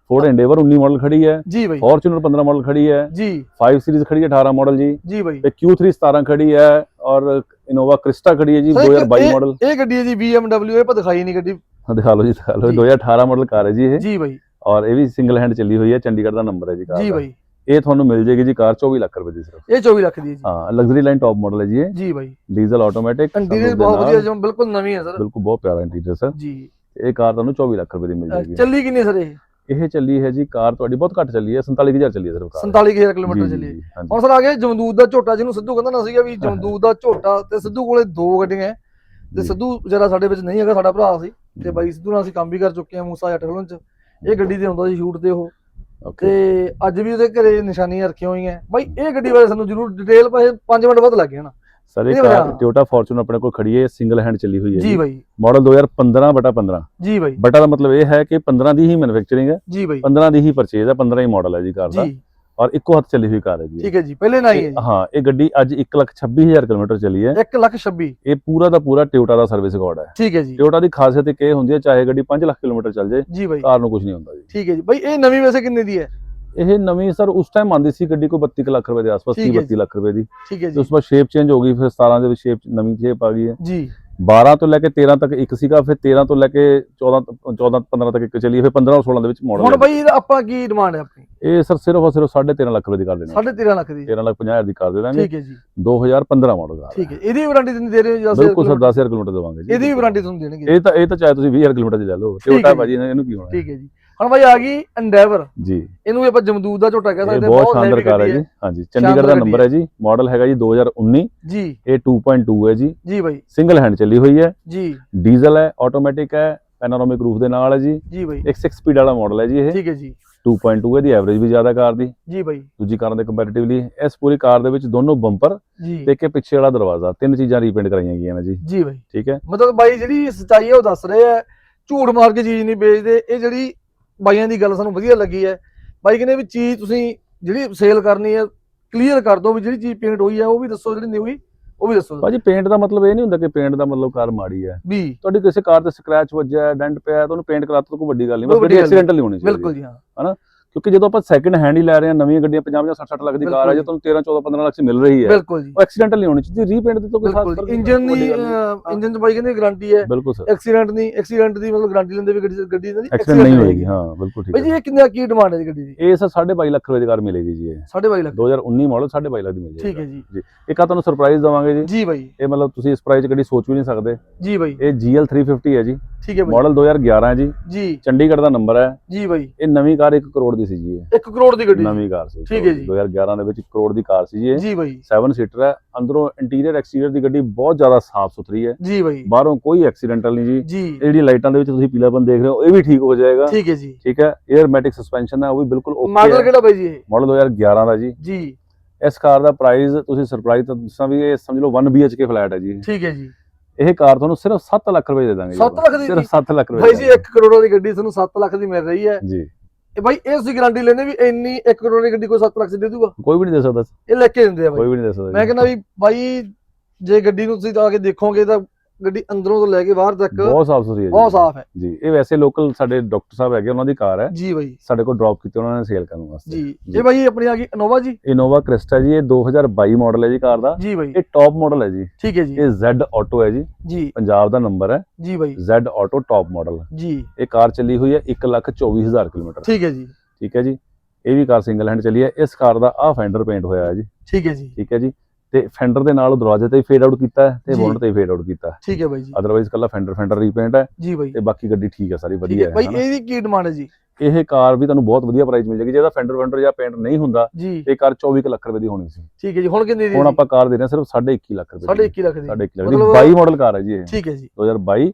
ਫੋਰਡ ਇੰਡੇਵਰ 19 ਮਾਡਲ ਖੜੀ ਹੈ ਜੀ ਬਾਈ। ਫੋਰਚੂਨਰ 15 ਮਾਡਲ ਖੜੀ ਹੈ ਜੀ। 5 ਸੀਰੀਜ਼ ਖੜੀ ਹੈ 18 ਮਾਡਲ ਜੀ। ਜੀ ਬਾਈ। ਤੇ Q3 17 ਖੜੀ ਹੈ ਔਰ ਇਨੋਵਾ ਕ੍ਰਿਸਟਾ ਖੜੀ ਹੈ ਜੀ ਸਰ, ਇੱਕ 2022 ਇਹ- ਮਾਡਲ ਇਹ ਗੱਡੀ ਹੈ ਜੀ BMW ਇਹ ਪਰ ਦਿਖਾਈ ਨਹੀਂ ਗੱਡੀ। ਦਿਖਾ ਲਓ ਜੀ ਦਿਖਾ ਲਓ। ਜੀ। 2018 ਮਾਡਲ ਕਾਰ ਹੈ ਜੀ ਇਹ। ਜੀ ਬਾਈ। ਔਰ ਇਹ ਵੀ ਸਿੰਗਲ ਹੈਂਡ ਚੱਲੀ ਹੋਈ ਹੈ ਚੰਡੀਗੜ੍ਹ ਦਾ ਨੰਬਰ ਹੈ ਜੀ ਕਾਰ ਜੀ ਬਾਈ। ਇਹ ਤੁਹਾਨੂੰ ਮਿਲ ਜੇਗੀ ਜੀ ਕਾਰ 24 ਲੱਖ ਰੁਪਏ ਦੀ ਸਿਰਫ। ਇਹ 24 ਲੱਖ ਦੀ ਹੈ ਜੀ। ਹਾਂ ਲਗਜ਼ਰੀ ਲਾਈਨ ਟੌਪ ਮਾਡਲ ਹੈ ਜੀ ਇਹ। ਜੀ ਬਾਈ। ਡੀਜ਼ਲ ਆਟੋਮੈਟਿਕ ਇੰਟੀਰੀਅਰ ਬਹੁਤ ਵਧੀਆ ਜਿਵੇਂ ਬਿਲਕੁਲ ਨਵੀਂ ਹੈ ਸਰ। ਬਿਲਕੁਲ ਬਹੁਤ ਪਿਆਰਾ ਇੰਟੀਰੀਅਰ ਸਰ ਜੀ। ਇਹ ਕਾਰ ਤੁਹਾਨੂੰ 24 ਲੱਖ ਰੁਪਏ ਦੀ ਮਿਲ ਜੇਗੀ ਚੱਲੀ ਕਿੰਨੀ ਸਰ ਇਹ? ਇਹ ਚੱਲੀ ਹੈ ਜੀ ਕਾਰ ਤੁਹਾਡੀ ਬਹੁਤ ਘੱਟ ਚੱਲੀ ਹੈ 47000 ਚੱਲੀ ਹੈ ਸਿਰਫ ਕਾਰ। 47000 ਕਿਲੋਮੀਟਰ ਚੱਲੀ ਹੈ। ਹੁਣ ਸਰ ਆ ਗਿਆ ਜਮਦੂਦ ਦਾ ਝੋਟਾ ਜਿਹਨੂੰ ਸਿੱਧੂ ਕਹਿੰਦਾ ਨਾ ਸੀਗਾ ਵੀ ਜਮਦੂਦ ਦਾ ਝੋਟਾ ਤੇ ਸਿੱਧੂ ਕੋਲੇ ਦੋ ਗੱਡੀਆਂ ਹੈ। ਤੇ। ਸਿੱਧੂ ਜਿਹੜਾ ਸਾਡੇ ਵਿੱਚ ਨਹੀਂ ਹੈਗਾ ਸਾਡਾ ਭਰਾ ਸੀ। ਤੇ ਬਾਈ ਸਿੱਧੂ ਨਾਲ ਅਸੀਂ ਕੰਮ ਵੀ ਕਰ ਚੁੱਕੇ ਹਾਂ ਮੂਸਾ ਜੱਟ ਫਿਲਮ ਚ। ਇਹ ਗੱਡੀ ਤੇ ਆਉਂਦਾ ਸੀ ਸ਼ੂਟ ਤੇ ਉਹ। ਤੇ ਅੱਜ ਵੀ ਉਹਦੇ ਘਰੇ ਨਿਸ਼ਾਨੀਆਂ ਰੱਖੀਆਂ ਹੋਈਆਂ। ਬਾਈ ਇਹ ਗੱਡੀ ਬਾਰੇ ਸਾਨੂੰ ਜ਼ਰੂਰ ਡਿਟੇਲ ਭਾਵੇਂ 5 ਮਿੰਟ ਬਾਅਦ ਲੱਗ ਜਾਣਾ। ਸਰ ਇਹ ਕਾਰ ਟੋਯੋਟਾ ਫੋਰਚੂਨਰ ਆਪਣੇ ਕੋਲ ਖੜੀ ਹੈ ਸਿੰਗਲ ਹੈਂਡ ਚੱਲੀ ਹੋਈ ਹੈ ਜੀ। ਬਾਈ। ਮਾਡਲ 2015 ਬਟਾ 15 ਜੀ ਬਾਈ। ਬਟਾ ਦਾ ਮਤਲਬ ਇਹ ਹੈ ਕਿ 15 ਦੀ ਹੀ ਮੈਨੂਫੈਕਚਰਿੰਗ ਹੈ। ਜੀ ਬਾਈ। 15 ਦੀ ਹੀ ਪਰਚੇਜ਼ ਹੈ 15 ਹੀ ਮਾਡਲ ਹੈ ਜੀ ਕਾਰ ਦਾ। ਜੀ। ਔਰ ਇੱਕੋ ਹੱਥ ਚੱਲੀ ਹੋਈ ਕਾਰ ਹੈ ਜੀ ਠੀਕ ਹੈ ਜੀ ਪਹਿਲੇ ਨਾ ਹੀ ਹੈ ਇਹ- ਹਾਂ ਇਹ ਗੱਡੀ ਅੱਜ 126000 ਕਿਲੋਮੀਟਰ ਚੱਲੀ ਹੈ। 1 ਲੱਖ 26 ਇਹ ਪੂਰਾ ਦਾ ਪੂਰਾ ਟੋਯੋਟਾ ਦਾ ਸਰਵਿਸ ਰਿਕਾਰਡ ਹੈ। ਠੀਕ ਹੈ ਜੀ। ਟੋਯੋਟਾ ਦੀ ਖਾਸੀਅਤ ਇਹ ਹੁੰਦੀ ਹੈ ਚਾਹੇ ਗੱਡੀ 5 ਲੱਖ ਕਿਲੋਮੀਟਰ ਚੱਲ ਜਾਏ ਜੀ ਕਾਰ ਨੂੰ ਕੁਝ ਨਹੀਂ ਹੁੰਦਾ ਜੀ। ਠੀਕ ਹੈ ਜੀ। ਬਾਈ ਇਹ ਨਵੀਂ ਵੈਸੇ ਕਿੰਨੇ ਦੀ ਹੈ? ਇਹ ਨਵੀਂ ਸਰ ਉਸ ਟਾਈਮ ਆਂਦੀ ਸੀ ਗੱਡੀ ਕੋਈ 32 ਕੁ ਲੱਖ ਰੁਪਏ ਦੇ ਆਸ-ਪਾਸ ਠੀਕ 30 ਹੈ 32 ਲੱਖ ਰੁਪਏ ਦੀ। ਠੀਕ ਹੈ ਜੀ ਉਸ ਤੋਂ ਬਾਅਦ ਸ਼ੇਪ ਚੇਂਜ ਹੋ ਗਈ ਫਿਰ 17 ਦੇ ਵਿੱਚ ਸ਼ੇਪ ਨਵੀਂ ਸ਼ੇਪ ਆ ਗਈ ਹੈ। ਜੀ। 12 ਤੋਂ ਲੈ ਕੇ 13 ਤੱਕ ਇੱਕ ਸੀਗਾ ਫਿਰ 13 ਤੋਂ ਲੈ ਕੇ 14 14 15 ਤੱਕ ਇੱਕ ਚੱਲੀ ਫਿਰ 15 ਔਰ 16 ਦੇ ਵਿੱਚ ਹੁਣ ਮਾਡਲ ਬਾਈ ਇਹਦਾ ਆਪਾਂ ਕੀ ਡਿਮਾਂਡ ਹੈ ਆਪਣੀ? ਇਹ ਸਰ ਸਿਰਫ ਸਿਰਫ 13.5 ਲੱਖ ਰੁਪਏ ਦੀ ਕਰ ਦੇਣੀ 13.5 ਲੱਖ ਦੀ। 13 ਲੱਖ 50 ਹਜ਼ਾਰ ਦੀ ਕਰ ਦੇ ਦਾਂਗੇ। ਠੀਕ ਹੈ ਜੀ। 2015 ਮਾਡਲ ਕਾਰ ਠੀਕ ਹੈ। ਇਹਦੀ ਵਾਰੰਟੀ ਤੁਸੀਂ ਦੇ ਰਹੇ ਹੋ ਜਾਂ ਬਿਲਕੁਲ ਸਰ 10000 ਕਿਲੋਮੀਟਰ ਦਵਾਂਗੇ ਜੀ। ਇਹਦੀ ਵਾਰੰਟੀ ਤੁਹਾਨੂੰ ਦੇਣਗੇ। ਇਹ ਤਾਂ ਇਹ ਤਾਂ ਚਾਹੇ ਤੁਸੀਂ 20000 ਕਿਲੋਮੀਟਰ ਚ ਲੈ ਲਓ। ਜੀ। ਭਾਜੀ ਇਹਨੂੰ ਕੀ ਹੋਣਾ ਠੀਕ ਹੈ ਜੀ। ਹੁਣ ਬਾਈ ਆ ਗਈ ਐਂਡੇਵਰ ਜੀ। ਇਹਨੂੰ ਵੀ ਆਪਾਂ ਜਮਦੂਦ ਦਾ ਝੋਟਾ ਕਹਿ ਸਕਦੇ ਬਹੁਤ ਸ਼ਾਨਦਾਰ ਕਾਰ ਹੈ ਜੀ। ਹਾਂਜੀ ਚੰਡੀਗੜ੍ਹ ਦਾ ਨੰਬਰ ਹੈ। ਜੀ। ਮਾਡਲ ਹੈਗਾ ਜੀ 2019 ਜੀ। ਇਹ 2.2 ਹੈ ਜੀ। ਜੀ ਬਾਈ। ਸਿੰਗਲ ਹੈਂਡ ਚੱਲੀ ਹੋਈ ਹੈ। ਜੀ। ਡੀਜ਼ਲ ਹੈ ਆਟੋਮੈਟਿਕ ਹੈ ਪੈਨੋਰਾਮਿਕ ਰੂਫ ਦੇ ਨਾਲ ਹੈ ਜੀ। ਜੀ ਬਾਈ। ਇੱਕ 6 ਸਪੀਡ ਵਾਲਾ ਮਾਡਲ ਹੈ ਜੀ ਇਹ। ਠੀਕ ਹੈ ਜੀ। 2.2 ਹੈ ਦੀ ਐਵਰੇਜ ਵੀ ਜ਼ਿਆਦਾ ਕਾਰ ਦੀ। ਜੀ ਬਾਈ। ਦੂਜੀ ਕਾਰਾਂ ਦੇ ਕੰਪੈਰੀਟਿਵਲੀ ਇਸ ਪੂਰੀ ਕਾਰ ਦੇ ਵਿੱਚ ਦੋਨੋਂ ਬੰਪਰ ਤੇ ਇਹ ਪਿੱਛੇ ਵਾਲਾ ਦਰਵਾਜ਼ਾ। ਤਿੰਨ ਚੀਜ਼ਾਂ ਰੀਪੇਂਟ ਕਰਾਈਆਂ ਗਈਆਂ ਨੇ ਜੀ। ਜੀ ਬਾਈ। ਠੀਕ ਹੈ। ਮਤਲਬ ਬਾਈ ਜਿਹੜੀ ਸੱਚਾਈ ਹੈ ਉਹ ਦੱਸ ਰਹੇ ਆ ਝੂਠ ਮਾਰ ਕੇ ਚੀਜ਼ ਨਹੀਂ ਵੇਚਦੇ। ਇਹ ਜਿਹੜੀ ਬਾਈਆਂ ਦੀ ਗੱਲ ਸਾਨੂੰ ਵਧੀਆ ਲੱਗੀ ਹੈ। ਬਾਈ ਕਹਿੰਦੇ ਵੀ ਚੀਜ਼ ਤੁਸੀਂ ਜਿਹੜੀ ਸੇਲ ਕਰਨੀ ਹੈ ਕਲੀਅਰ ਕਰ ਦਿਓ ਵੀ ਜਿਹੜੀ ਚੀਜ਼ ਪੇਂਟ ਹੋਈ ਹੈ ਉਹ ਵੀ ਦੱਸੋ ਜਿਹੜੀ ਨਹੀਂ ਹੋਈ ਉਹ ਵੀ ਦੱਸੋ। ਭਾਜੀ ਪੇਂਟ ਦਾ ਮਤਲਬ ਇਹ ਨਹੀਂ ਹੁੰਦਾ ਕਿ ਪੇਂਟ ਦਾ ਮਤਲਬ ਕਾਰ ਮਾੜੀ ਹੈ। ਵੀ। ਤੁਹਾਡੀ ਕਿਸੇ ਕਾਰ ਤੇ ਸਕ੍ਰੈਚ ਵੱਜਿਆ ਡੈਂਟ ਪਿਆ ਹੈ ਤਾਂ ਉਹਨੂੰ ਪੇਂਟ ਕਰਾਤਾ ਤਾਂ ਕੋਈ ਵੱਡੀ ਗੱਲ ਨਹੀਂ ਬਸ ਨਹੀਂ। ਐਕਸੀਡੈਂਟਲ ਹੋਣੀ ਚਾਹੀਦੀ ਬਿਲਕੁਲ ਜੀ ਹਾਂ। ਹੈ। ਕਿਉਂਕਿ ਜਦੋਂ ਆਪਾਂ ਸੈਕਿੰਡ ਹੈਂਡ ਹੀ ਲੈ ਰਹੇ ਹਾਂ ਨਵੀਆਂ ਗੱਡੀਆਂ 50 ਜਾਂ 60 60 ਲੱਖ ਦੀ ਕਾਰ ਹੈ ਜੇ ਤੁਹਾਨੂੰ 13 14 15 ਲੱਖ ਮਿਲ ਰਹੀ ਹੈ। ਬਿਲਕੁਲ ਜੀ। ਉਹ ਐਕਸੀਡੈਂਟਲ ਨਹੀਂ ਹੋਣੀ ਚਾਹੀਦੀ ਰੀਪੇਂਟ ਦੀ ਤਾਂ ਕੋਈ ਖਾਸ ਨਹੀਂ ਇੰਜਨ ਦੀ ਨਹੀਂ। ਇੰਜਨ ਚ ਬਾਈ ਕਹਿੰਦੇ ਗਾਰੰਟੀ ਹੈ। ਬਿਲਕੁਲ ਸਰ। ਐਕਸੀਡੈਂਟ ਦੀ ਐਕਸੀਡੈਂਟ ਦੀ ਮਤਲਬ ਗਾਰੰਟੀ ਲੈਂਦੇ ਵੀ ਗੱਡੀ ਗੱਡੀ ਦੀ ਐਕਸੀਡੈਂਟ ਨਹੀਂ ਹੋਏਗੀ ਹਾਂ ਬਿਲਕੁਲ ਠੀਕ ਹੈ। ਜੀ ਇਹ ਕਿੰਨਾ ਕੀ ਡਿਮਾਂਡ ਹੈ ਜੀ ਗੱਡੀ ਦੀ? ਇਹ ਸਰ 2.5 ਲੱਖ ਰੁਪਏ ਦੀ ਕਾਰ ਮਿਲੇਗੀ ਜੀ ਇਹ। 2.5 ਲੱਖ। 2019 ਮਾਡਲ 2.5 ਲੱਖ ਦੀ ਮਿਲ ਠੀਕ ਹੈ ਜੀ। ਇੱਕ ਆ ਤੁਹਾਨੂੰ ਸਰਪ੍ਰਾਈਜ਼ ਦਵਾਂਗੇ ਜੀ। ਜੀ ਬਾਈ। ਇਹ ਮਤਲਬ ਤੁਸੀਂ ਇਸ ਪ੍ਰਾਈਸ 'ਚ ਗੱਡੀ ਸੋਚ ਵੀ ਨਹੀਂ ਸਕਦੇ। ਜੀ ਬਾਈ। ਇਹ GL 350 ਹੈ ਜੀ। ਠੀਕ ਹੈ ਬਾਈ। ਮਾਡਲ 2011 ਹੈ ਜੀ। ਜੀ। ਚੰਡੀਗੜ੍ਹ ਦਾ ਨੰਬਰ ਹੈ। ਜੀ ਬਾਈ। ਇਹ ਨਵੀਂ ਕਾਰ 1 ਕਰੋੜ ਦੀ ਸੀ ਜੀ ਇਹ। 1 ਕਰੋੜ ਦੀ ਗੱਡੀ ਨਵੀਂ ਕਾਰ ਸੀ ਠੀਕ ਹੈ ਜੀ। 2011 ਦੇ ਵਿੱਚ 1 ਕਰੋੜ ਦੀ ਕਾਰ ਸੀ ਜੀ ਜੀ ਬਾਈ। 7 ਸੀਟਰ ਹੈ। ਅੰਦਰੋਂ ਇੰਟੀਰੀਅਰ ਐਕਸਟੀਰੀਅਰ ਦੀ ਗੱਡੀ ਬਹੁਤ ਜ਼ਿਆਦਾ ਸਾਫ਼ ਸੁਥਰੀ ਹੈ। ਜੀ ਬਾਈ। ਬਾਹਰੋਂ ਕੋਈ ਐਕਸੀਡੈਂਟਲ ਨਹੀਂ ਜੀ। ਜਿਹੜੀ ਲਾਈਟਾਂ ਦੇ ਵਿੱਚ ਤੁਸੀਂ ਪੀਲਾਪਨ ਦੇਖ ਰਹੇ ਹੋ ਇਹ ਵੀ ਠੀਕ ਹੋ ਜਾਏਗਾ। ਠੀਕ ਹੈ ਜੀ। ਠੀਕ ਹੈ। 에ਅਰ ਮੈਟਿਕ ਸਸਪੈਂਸ਼ਨ ਹੈ ਉਹ ਵੀ ਬਿਲਕੁਲ ਓਕੇ ਮਾਡਲ ਕਿਹੜਾ ਬਾਈ ਜੀ ਇਹ? ਮਾਡਲ 2011 ਦਾ ਜੀ। ਜੀ। ਇਸ ਕਾਰ ਦਾ ਪ੍ਰਾਈਸ ਤੁਸੀਂ ਸਰਪ੍ਰਾਈਜ਼ ਤਾਂ ਦੱਸਾਂ ਵੀ ਇਹ ਸਮਝ ਲਓ 1 BHK ਫਲੈਟ ਹੈ ਜੀ। ਠੀਕ ਹੈ ਜੀ। ਇਹ ਕਾਰ ਤੁਹਾਨੂੰ ਸਿਰਫ 7 ਲੱਖ ਰੁਪਏ ਦੇ ਦਾਂਗੇ ਜੀ ਸੱਤ ਲੱਖ ਦੀ ਸਿਰਫ 7 ਲੱਖ ਰੁਪਏ ਦੇ ਜੀ 1 ਕਰੋੜ ਦੀ ਗੱਡੀ ਤੁਹਾਨੂੰ 7 ਲੱਖ ਦੀ ਮਿਲ ਰਹੀ ਹੈ। ਜੀ। ਇਹ ਬਾਈ ਇਹ ਤੁਸੀਂ ਗਾਰੰਟੀ ਲੈਂਦੇ ਵੀ ਇੰਨੀ 1 ਕਰੋੜ ਦੀ ਗੱਡੀ ਕੋਈ 7 ਲੱਖ ਦੀ ਦੇ ਦੂਗਾ। ਕੋਈ ਵੀ ਨਹੀਂ ਦੇ ਸਕਦਾ। ਇਹ ਲੈ ਕੇ ਦਿੰਦੇ ਆ ਬਾਈ। ਕੋਈ ਵੀ ਨਹੀਂ ਦੇ ਸਕਦਾ ਮੈਂ। ਕਹਿੰਦਾ ਵੀ ਬਾਈ ਜੇ ਗੱਡੀ ਨੂੰ ਤੁਸੀਂ ਆ ਕੇ ਦੇਖੋਗੇ ਤਾਂ ਗੱਡੀ ਅੰਦਰੋਂ ਤੋਂ ਲੈ ਕੇ ਬਾਹਰ ਤੱਕ ਬਹੁਤ ਸਾਫ਼ ਸੁਥਰੀ ਹੈ ਜੀ। ਬਹੁਤ ਸਾਫ਼ ਹੈ। ਜੀ ਇਹ ਵੈਸੇ ਲੋਕਲ ਸਾਡੇ ਡਾਕਟਰ ਸਾਹਿਬ ਹੈਗੇ ਉਹਨਾਂ ਦੀ ਕਾਰ ਹੈ। ਜੀ ਬਾਈ। ਸਾਡੇ ਕੋਲ ਡ੍ਰੌਪ ਕੀਤੀ ਉਹਨਾਂ ਨੇ ਸੇਲ ਕਰਨ ਵਾਸਤੇ। ਜੀ। ਇਹ ਬਾਈ ਆਪਣੀ ਆ ਗਈ ਇਨੋਵਾ ਜੀ? ਇਨੋਵਾ ਕ੍ਰਿਸਟਾ ਜੀ ਇਹ 2022 ਮਾਡਲ ਹੈ ਜੀ ਕਾਰ ਦਾ। ਜੀ ਬਾਈ। ਇਹ ਟੌਪ ਮਾਡਲ ਹੈ ਜੀ। ਠੀਕ ਹੈ ਜੀ। ਇਹ Z ਆਟੋ ਹੈ ਜੀ। ਜੀ। ਪੰਜਾਬ ਦਾ ਨੰਬਰ ਹੈ। ਜੀ ਬਾਈ। Z ਆਟੋ ਟੌਪ ਮਾਡਲ ਜੀ। ਇਹ ਕਾਰ ਚੱਲੀ ਹੋਈ ਹੈ 124000 ਕਿਲੋਮੀਟਰ। ਠੀਕ ਹੈ ਜੀ। ਠੀਕ ਹੈ ਜੀ। ਇਹ ਵੀ ਕਾਰ ਸਿੰਗਲ ਹੈਂਡ ਚੱਲੀ ਹੈ। ਇਸ ਕਾਰ ਦਾ ਆਹ ਫੈਂਡਰ ਪੇਂਟ ਹੋਇਆ ਹੈ ਜੀ। ਠੀਕ ਹੈ ਜੀ। ਠੀਕ ਹੈ ਜੀ। ਤੇ ਫੈਂਡਰ ਦੇ ਨਾਲ ਦਰਵਾਜ਼ੇ ਤੇ ਫੇਡ ਆਊਟ ਕੀਤਾ ਹੈ ਤੇ। ਬੋਨਟ ਤੇ ਫੇਡ ਆਊਟ ਕੀਤਾ ਠੀਕ ਹੈ ਬਾਈ ਜੀ। ਅਦਰਵਾਈਜ਼ ਕੱਲਾ ਫੈਂਡਰ ਫੈਂਡਰ ਰੀਪੇਂਟ ਹੈ ਜੀ ਬਾਈ। ਤੇ ਬਾਕੀ ਗੱਡੀ ਠੀਕ ਹੈ ਸਾਰੀ ਵਧੀਆ ਹੈ। ਬਾਈ। ਇਹਦੀ ਕੀ ਡਿਮਾਂਡ ਹੈ ਜੀ? ਇਹ ਕਾਰ ਵੀ ਤੁਹਾਨੂੰ ਬਹੁਤ ਵਧੀਆ ਪ੍ਰਾਈਸ ਮਿਲ ਜਾਏਗੀ ਜੇ ਇਹਦਾ ਫੈਂਡਰ ਫੈਂਡਰ ਜਾਂ ਪੇਂਟ ਨਹੀਂ ਹੁੰਦਾ ਇਹ ਕਾਰ 24 ਕੁ ਲੱਖ ਰੁਪਏ ਦੀ ਹੋਣੀ ਸੀ। ਠੀਕ ਹੈ ਜੀ। ਹੁਣ ਕਿੰਨੀ ਦੀ ਹੁਣ ਆਪਾਂ ਕਾਰ ਦੇ ਰਹੇ ਹਾਂ ਸਿਰਫ 21.5 ਲੱਖ ਰੁਪਏ ਸਾਢੇ ਦੀ 21 ਲੱਖ ਦੀ। ਸਾਢੇ 21 ਲੱਖ ਦੀ। ਮਤਲਬ- 22 ਮਾਡਲ ਕਾਰ ਹੈ ਜੀ ਇਹ। ਠੀਕ ਹੈ ਜੀ। 2022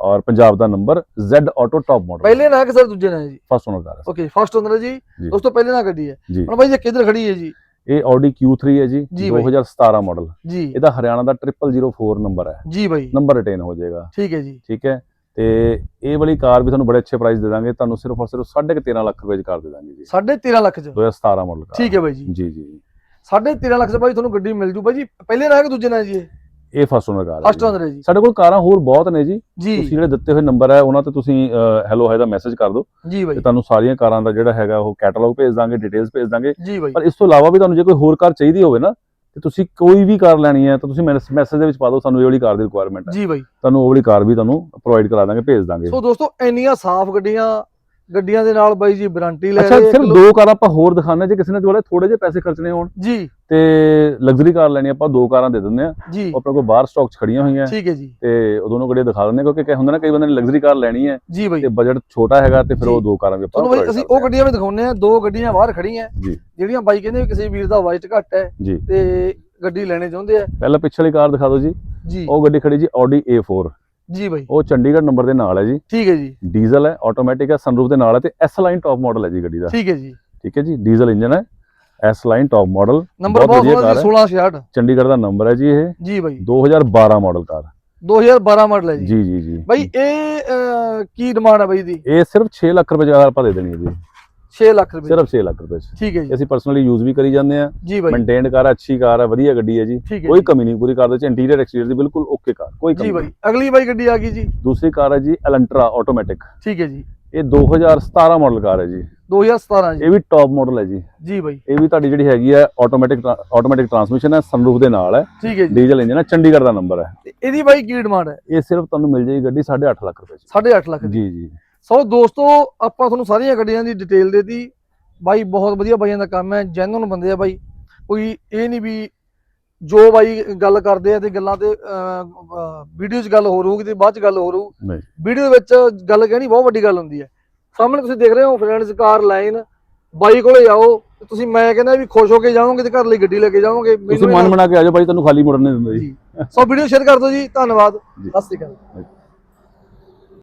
ਔਰ ਪੰਜਾਬ ਦਾ number Z auto top model ਪਹਿਲੇ ਨਾ ਕਿ ਸਰ ਦੂਜੇ ਹੈ ਜੀ? First owner car okay first ਹੁੰਦਾ ਜੀ। ਦੋਸਤੋ ਪਹਿਲੇ ਨਾਲ ਗੱਡੀ ਹੈ। ਹੁਣ ਬਾਈ ਜੀ ਕਿੱਧਰ ਖੜੀ ਹੈ ਜੀ। ਇਹ Audi Q3 ਹੈ ਜੀ ਜੀ ਬਾਈ। 2017 ਮਾਡਲ ਜੀ। ਇਹਦਾ ਹਰਿਆਣਾ ਦਾ 0004 ਨੰਬਰ ਹੈ। ਜੀ ਬਾਈ। ਨੰਬਰ ਰਿਟੇਨ ਹੋ ਜਾਏਗਾ। ਠੀਕ ਹੈ ਜੀ। ਠੀਕ ਹੈ? ਤੇ ਇਹ ਵਾਲੀ ਕਾਰ ਵੀ ਤੁਹਾਨੂੰ ਬੜੇ ਅੱਛੇ ਪ੍ਰਾਈਸ ਦੇ ਦਾਂਗੇ। ਤੁਹਾਨੂੰ ਸਿਰਫ ਔਰ ਸਿਰਫ 13.5 ਲੱਖ ਰੁਪਏ ਦੀ ਕਾਰ ਦੇ ਦਾਂਗੇ ਜੀ। ਸਾਢੇ 13 ਲੱਖ ਚ? 2017 ਮਾਡਲ ਕਾਰ। ਠੀਕ ਹੈ ਬਾਈ ਜੀ। ਜੀ ਜੀ ਸਾਢੇ 13 ਲੱਖ ਚ ਬਾਈ ਤੁਹਾਨੂੰ ਗੱਡੀ ਮਿਲ ਜੂ ਬਾਈ ਜੀ। ਪਹਿਲੇ ਨਾਲ ਹੈ ਕਿ ਦੂਜੇ ਨਾਲ ਜੀ ਇਹ। ਫਸਟ ਓਨਰ ਕਾਰ ਹੈ ਫਸਟ। ਹੁੰਦਾ ਜੀ। ਸਾਡੇ ਕੋਲ ਕਾਰਾਂ ਹੋਰ ਬਹੁਤ ਨੇ ਜੀ। ਤੁਸੀਂ ਜਿਹੜੇ ਦਿੱਤੇ ਹੋਏ ਨੰਬਰ ਹੈ ਉਹਨਾਂ ਤੇ ਤੁਸੀਂ ਹੈਲੋ ਹਾਈ ਦਾ ਮੈਸੇਜ ਕਰ ਦਿਓ। ਜੀ ਬਾਈ। ਤੇ ਤੁਹਾਨੂੰ ਸਾਰੀਆਂ ਕਾਰਾਂ ਦਾ ਜਿਹੜਾ ਹੈਗਾ ਉਹ ਕੈਟਲੌਗ ਭੇਜ ਦਾਂਗੇ ਡਿਟੇਲਸ ਭੇਜ ਦਾਂਗੇ। ਪਰ ਇਸ ਤੋਂ ਇਲਾਵਾ ਵੀ ਤੁਹਾਨੂੰ ਜੇ ਕੋਈ ਹੋਰ ਕਾਰ ਚਾਹੀਦੀ ਹੋਵੇ ਨਾ ਤੇ ਤੁਸੀਂ ਕੋਈ ਵੀ ਕਾਰ ਲੈਣੀ ਹੈ ਤਾਂ ਤੁਸੀਂ ਮੈਸੇਜ ਦੇ ਵਿੱਚ ਪਾ ਦਿਓ ਸਾਨੂੰ ਇਹ ਵਾਲੀ ਕਾਰ ਦੀ ਰਿਕੁਆਇਰਮੈਂਟ ਹੈ। ਜੀ ਬਾਈ। ਤੁਹਾਨੂੰ ਉਹ ਵਾਲੀ ਕਾਰ ਵੀ ਤੁਹਾਨੂੰ ਪ੍ਰੋਵਾਈਡ ਕਰਾ ਦਾਂਗੇ ਭੇਜ ਦਾਂਗੇ। ਸੋ ਦੋਸਤੋ ਇੰਨੀਆਂ ਸਾਫ਼ ਗੱਡੀਆਂ ਗੱਡੀਆਂ ਦੇ ਨਾਲ ਬਾਈ ਜੀ ਵਾਰੰਟੀ ਲੈ ਅੱਛਾ ਰਹੇ ਸਿਰਫ ਦੋ ਕਾਰਾਂ ਆਪਾਂ ਹੋਰ ਦਿਖਾਣੇ ਜੇ ਕਿਸੇ ਨੇ ਕੋਲੇ ਥੋੜੇ ਜਿਹੇ ਪੈਸੇ ਖਰਚਣੇ ਹੋਣ। ਜੀ। ਤੇ ਲਗਜ਼ਰੀ ਕਾਰ ਲੈਣੀ ਆਪਾਂ ਦੋ ਕਾਰਾਂ ਦੇ ਦਿੰਦੇ ਆ ਆਪਣੇ ਕੋਲ ਬਾਹਰ ਸਟਾਕ 'ਚ ਖੜੀਆਂ ਹੋਈਆਂ। ਠੀਕ ਹੈ ਜੀ। ਤੇ ਉਹ ਦੋਨੋਂ ਗੱਡੀਆਂ ਦਿਖਾ ਦਿੰਦੇ ਕਿਉਂਕਿ ਕਈ ਹੁੰਦਾ ਨਾ ਕਈ ਬੰਦੇ ਨੇ ਲਗਜ਼ਰੀ ਕਾਰ ਲੈਣੀ ਹੈ ਜੀ ਬਾਈ। ਤੇ ਬਜਟ ਛੋਟਾ ਹੈਗਾ ਤੇ ਫਿਰ ਉਹ। ਦੋ ਕਾਰਾਂ ਵੀ ਆਪਾਂ ਤੁਹਾਨੂੰ ਅਸੀਂ ਉਹ ਗੱਡੀਆਂ ਵੀ ਦਿਖਾਉਂਦੇ ਆ ਦੋ ਗੱਡੀਆਂ ਬਾਹਰ ਖੜੀਆਂ। ਜਿਹੜੀਆਂ ਬਾਈ ਕਹਿੰਦੇ ਕਿਸੇ ਵੀਰ ਦਾ ਵਾਈਟ ਘੱਟ ਹੈ ਤੇ ਗੱਡੀ ਲੈਣੇ ਚਾਹੁੰਦੇ ਆ। ਪਹਿਲਾਂ ਪਿੱਛੇ ਵਾਲੀ ਕਾਰ ਦਿਖਾ ਦਿਓ ਜੀ। ਜੀ। ਉਹ ਗੱਡੀ ਖੜੀ ਜੀ Audi A4 ਜੀ ਬਾਈ। ਉਹ ਚੰਡੀਗੜ੍ਹ ਨੰਬਰ ਦੇ ਨਾਲ ਹੈ ਜੀ। ਠੀਕ ਹੈ ਜੀ। ਡੀਜ਼ਲ ਹੈ ਆਟੋਮੈਟਿਕ ਹੈ ਸਨਰੂਫ ਦੇ ਨਾਲ ਹੈ ਤੇ ਐਸ ਲਾਈਨ ਟੌਪ ਮਾਡਲ ਹੈ ਜੀ ਗੱਡੀ ਦਾ। ਠੀਕ ਹੈ ਜੀ। ਠੀਕ ਹੈ ਜੀ ਡੀਜ਼ਲ ਇੰਜਨ ਹੈ S line top model number ਬਹੁਤ ਵਧੀਆ ਸੋਹਣਾ ਕਾਰ ਜੀ ਹੈ। 1666 ਚੰਡੀਗੜ੍ਹ ਦਾ ਨੰਬਰ ਹੈ ਜੀ ਇਹ। ਜੀ ਬਾਈ। 2012 ਮਾਡਲ ਕਾਰ 2012 ਮਾਡਲ ਹੈ ਜੀ। ਜੀ ਜੀ ਜੀ। ਬਾਈ ਇਹ ਕੀ ਡਿਮਾਂਡ ਹੈ ਬਾਈ ਦੀ? ਇਹ ਸਿਰਫ 6 ਲੱਖ ਰੁਪਏ ਦਾ ਆਪਾਂ ਦੇ ਦੇਣੀ ਹੈ ਜੀ। 6 ਲੱਖ ਰੁਪਏ ਸਿਰਫ 6 ਲੱਖ ਰੁਪਏ ਠੀਕ ਹੈ ਜੀ। ਅਸੀਂ ਪਰਸਨਲੀ ਯੂਜ਼ ਵੀ ਕਰੀ ਜਾਂਦੇ ਆ ਜੀ ਬਾਈ। ਮੇਨਟੇਨਡ ਕਾਰ ਅੱਛੀ ਕਾਰ ਹੈ ਵਧੀਆ ਗੱਡੀ ਹੈ ਜੀ। ਕੋਈ ਜੀ। ਕਮੀ ਨਹੀਂ ਪੂਰੀ ਕਾਰ ਦੇ ਚ ਇੰਟੀਰੀਅਰ ਐਕਸਟੀਰੀਅਰ ਦੀ ਬਿਲਕੁਲ ਓਕੇ ਕਾਰ ਕੋਈ ਜੀ ਕਮੀ ਬਾਈ। ਨਹੀਂ। ਅਗਲੀ ਬਾਈ ਗੱਡੀ ਆ ਗਈ ਜੀ। ਦੂਸਰੀ ਕਾਰ ਹੈ ਜੀ ਐਲੰਟਰਾ ਆਟੋਮੈਟਿਕ ਠੀਕ ਹੈ ਜੀ। ਇਹ 2017 ਮਾਡਲ ਕਾਰ ਹੈ ਜੀ। 2017 ਜੀ। ਇਹ ਵੀ ਟੌਪ ਮਾਡਲ ਹੈ ਜੀ। ਜੀ ਬਾਈ। ਇਹ ਵੀ ਤੁਹਾਡੀ ਜਿਹੜੀ ਹੈਗੀ ਹੈ ਆਟੋਮੈਟਿਕ ਆਟੋਮੈਟਿਕ ਟਰਾਂਸਮਿਸ਼ਨ ਹੈ ਸਨਰੂਫ ਦੇ ਨਾਲ ਹੈ। ਠੀਕ ਹੈ ਜੀ। ਡੀਜ਼ਲ ਇੰਜਨ ਹੈ ਚੰਡੀਗੜ੍ਹ ਦਾ ਨੰਬਰ ਹੈ। ਇਹਦੀ ਬਾਈ ਕੀ ਡਿਮਾਂਡ ਹੈ? ਇਹ ਸਿਰਫ ਤੁਹਾਨੂੰ ਮਿਲ ਜਾਏਗੀ ਗੱਡੀ 8.5 ਲੱਖ ਰੁਪਏ ਚ। 8.5 ਲੱਖ ਜੀ ਜੀ। ਸੋ ਦੋਸਤੋ ਆਪਾਂ ਤੁਹਾਨੂੰ ਸਾਰੀਆਂ ਗੱਡੀਆਂ ਦੀ ਡਿਟੇਲ ਦੇਤੀ। ਬਾਈ ਬਹੁਤ ਵਧੀਆ ਬਾਈਆਂ ਦਾ ਕੰਮ ਹੈ ਜੈਨੂਨ ਬੰਦੇ ਆ ਬਾਈ। ਕੋਈ ਇਹ ਨਹੀਂ ਵੀ ਜੋ ਬਾਈ ਗੱਲ ਕਰਦੇ ਆ ਤੇ ਗੱਲਾਂ ਤੇ ਵੀਡੀਓ 'ਚ ਗੱਲ ਹੋ ਰਹੂਗੀ ਤੇ ਬਾਅਦ 'ਚ ਗੱਲ ਹੋ ਰਹੂ। ਵੀਡੀਓ ਵਿੱਚ ਗੱਲ ਕਹਿਣੀ ਬਹੁਤ ਵੱਡੀ ਗੱਲ ਹੁੰਦੀ ਹੈ। ਸਾਹਮਣੇ ਤੁਸੀਂ ਦੇਖ ਰਹੇ ਹੋ ਫਰੈਂਡਸ ਕਾਰ ਲਾਈਨ ਬਾਈ ਕੋਲੇ ਜਾਓ ਤੁਸੀਂ ਮੈਂ ਕਹਿੰਦਾ ਵੀ ਖੁਸ਼ ਹੋ ਕੇ ਜਾਓਗੇ ਤੇ ਘਰ ਲਈ ਗੱਡੀ ਲੈ ਕੇ ਜਾਓਗੇ। ਤੁਸੀਂ ਮੈਨੂੰ ਬਣਾ ਕੇ ਆ ਜਾਓ ਭਾਈ ਤੁਹਾਨੂੰ ਖਾਲੀ ਮੁੜਨ ਨਹੀਂ ਦਿੰਦੇ ਜੀ। ਸੋ ਵੀਡੀਓ ਸ਼ੇਅਰ ਕਰ ਦਿਓ ਜੀ ਧੰਨਵਾਦ। ਸਤਿ ਸ਼੍ਰੀ ਅਕਾਲ।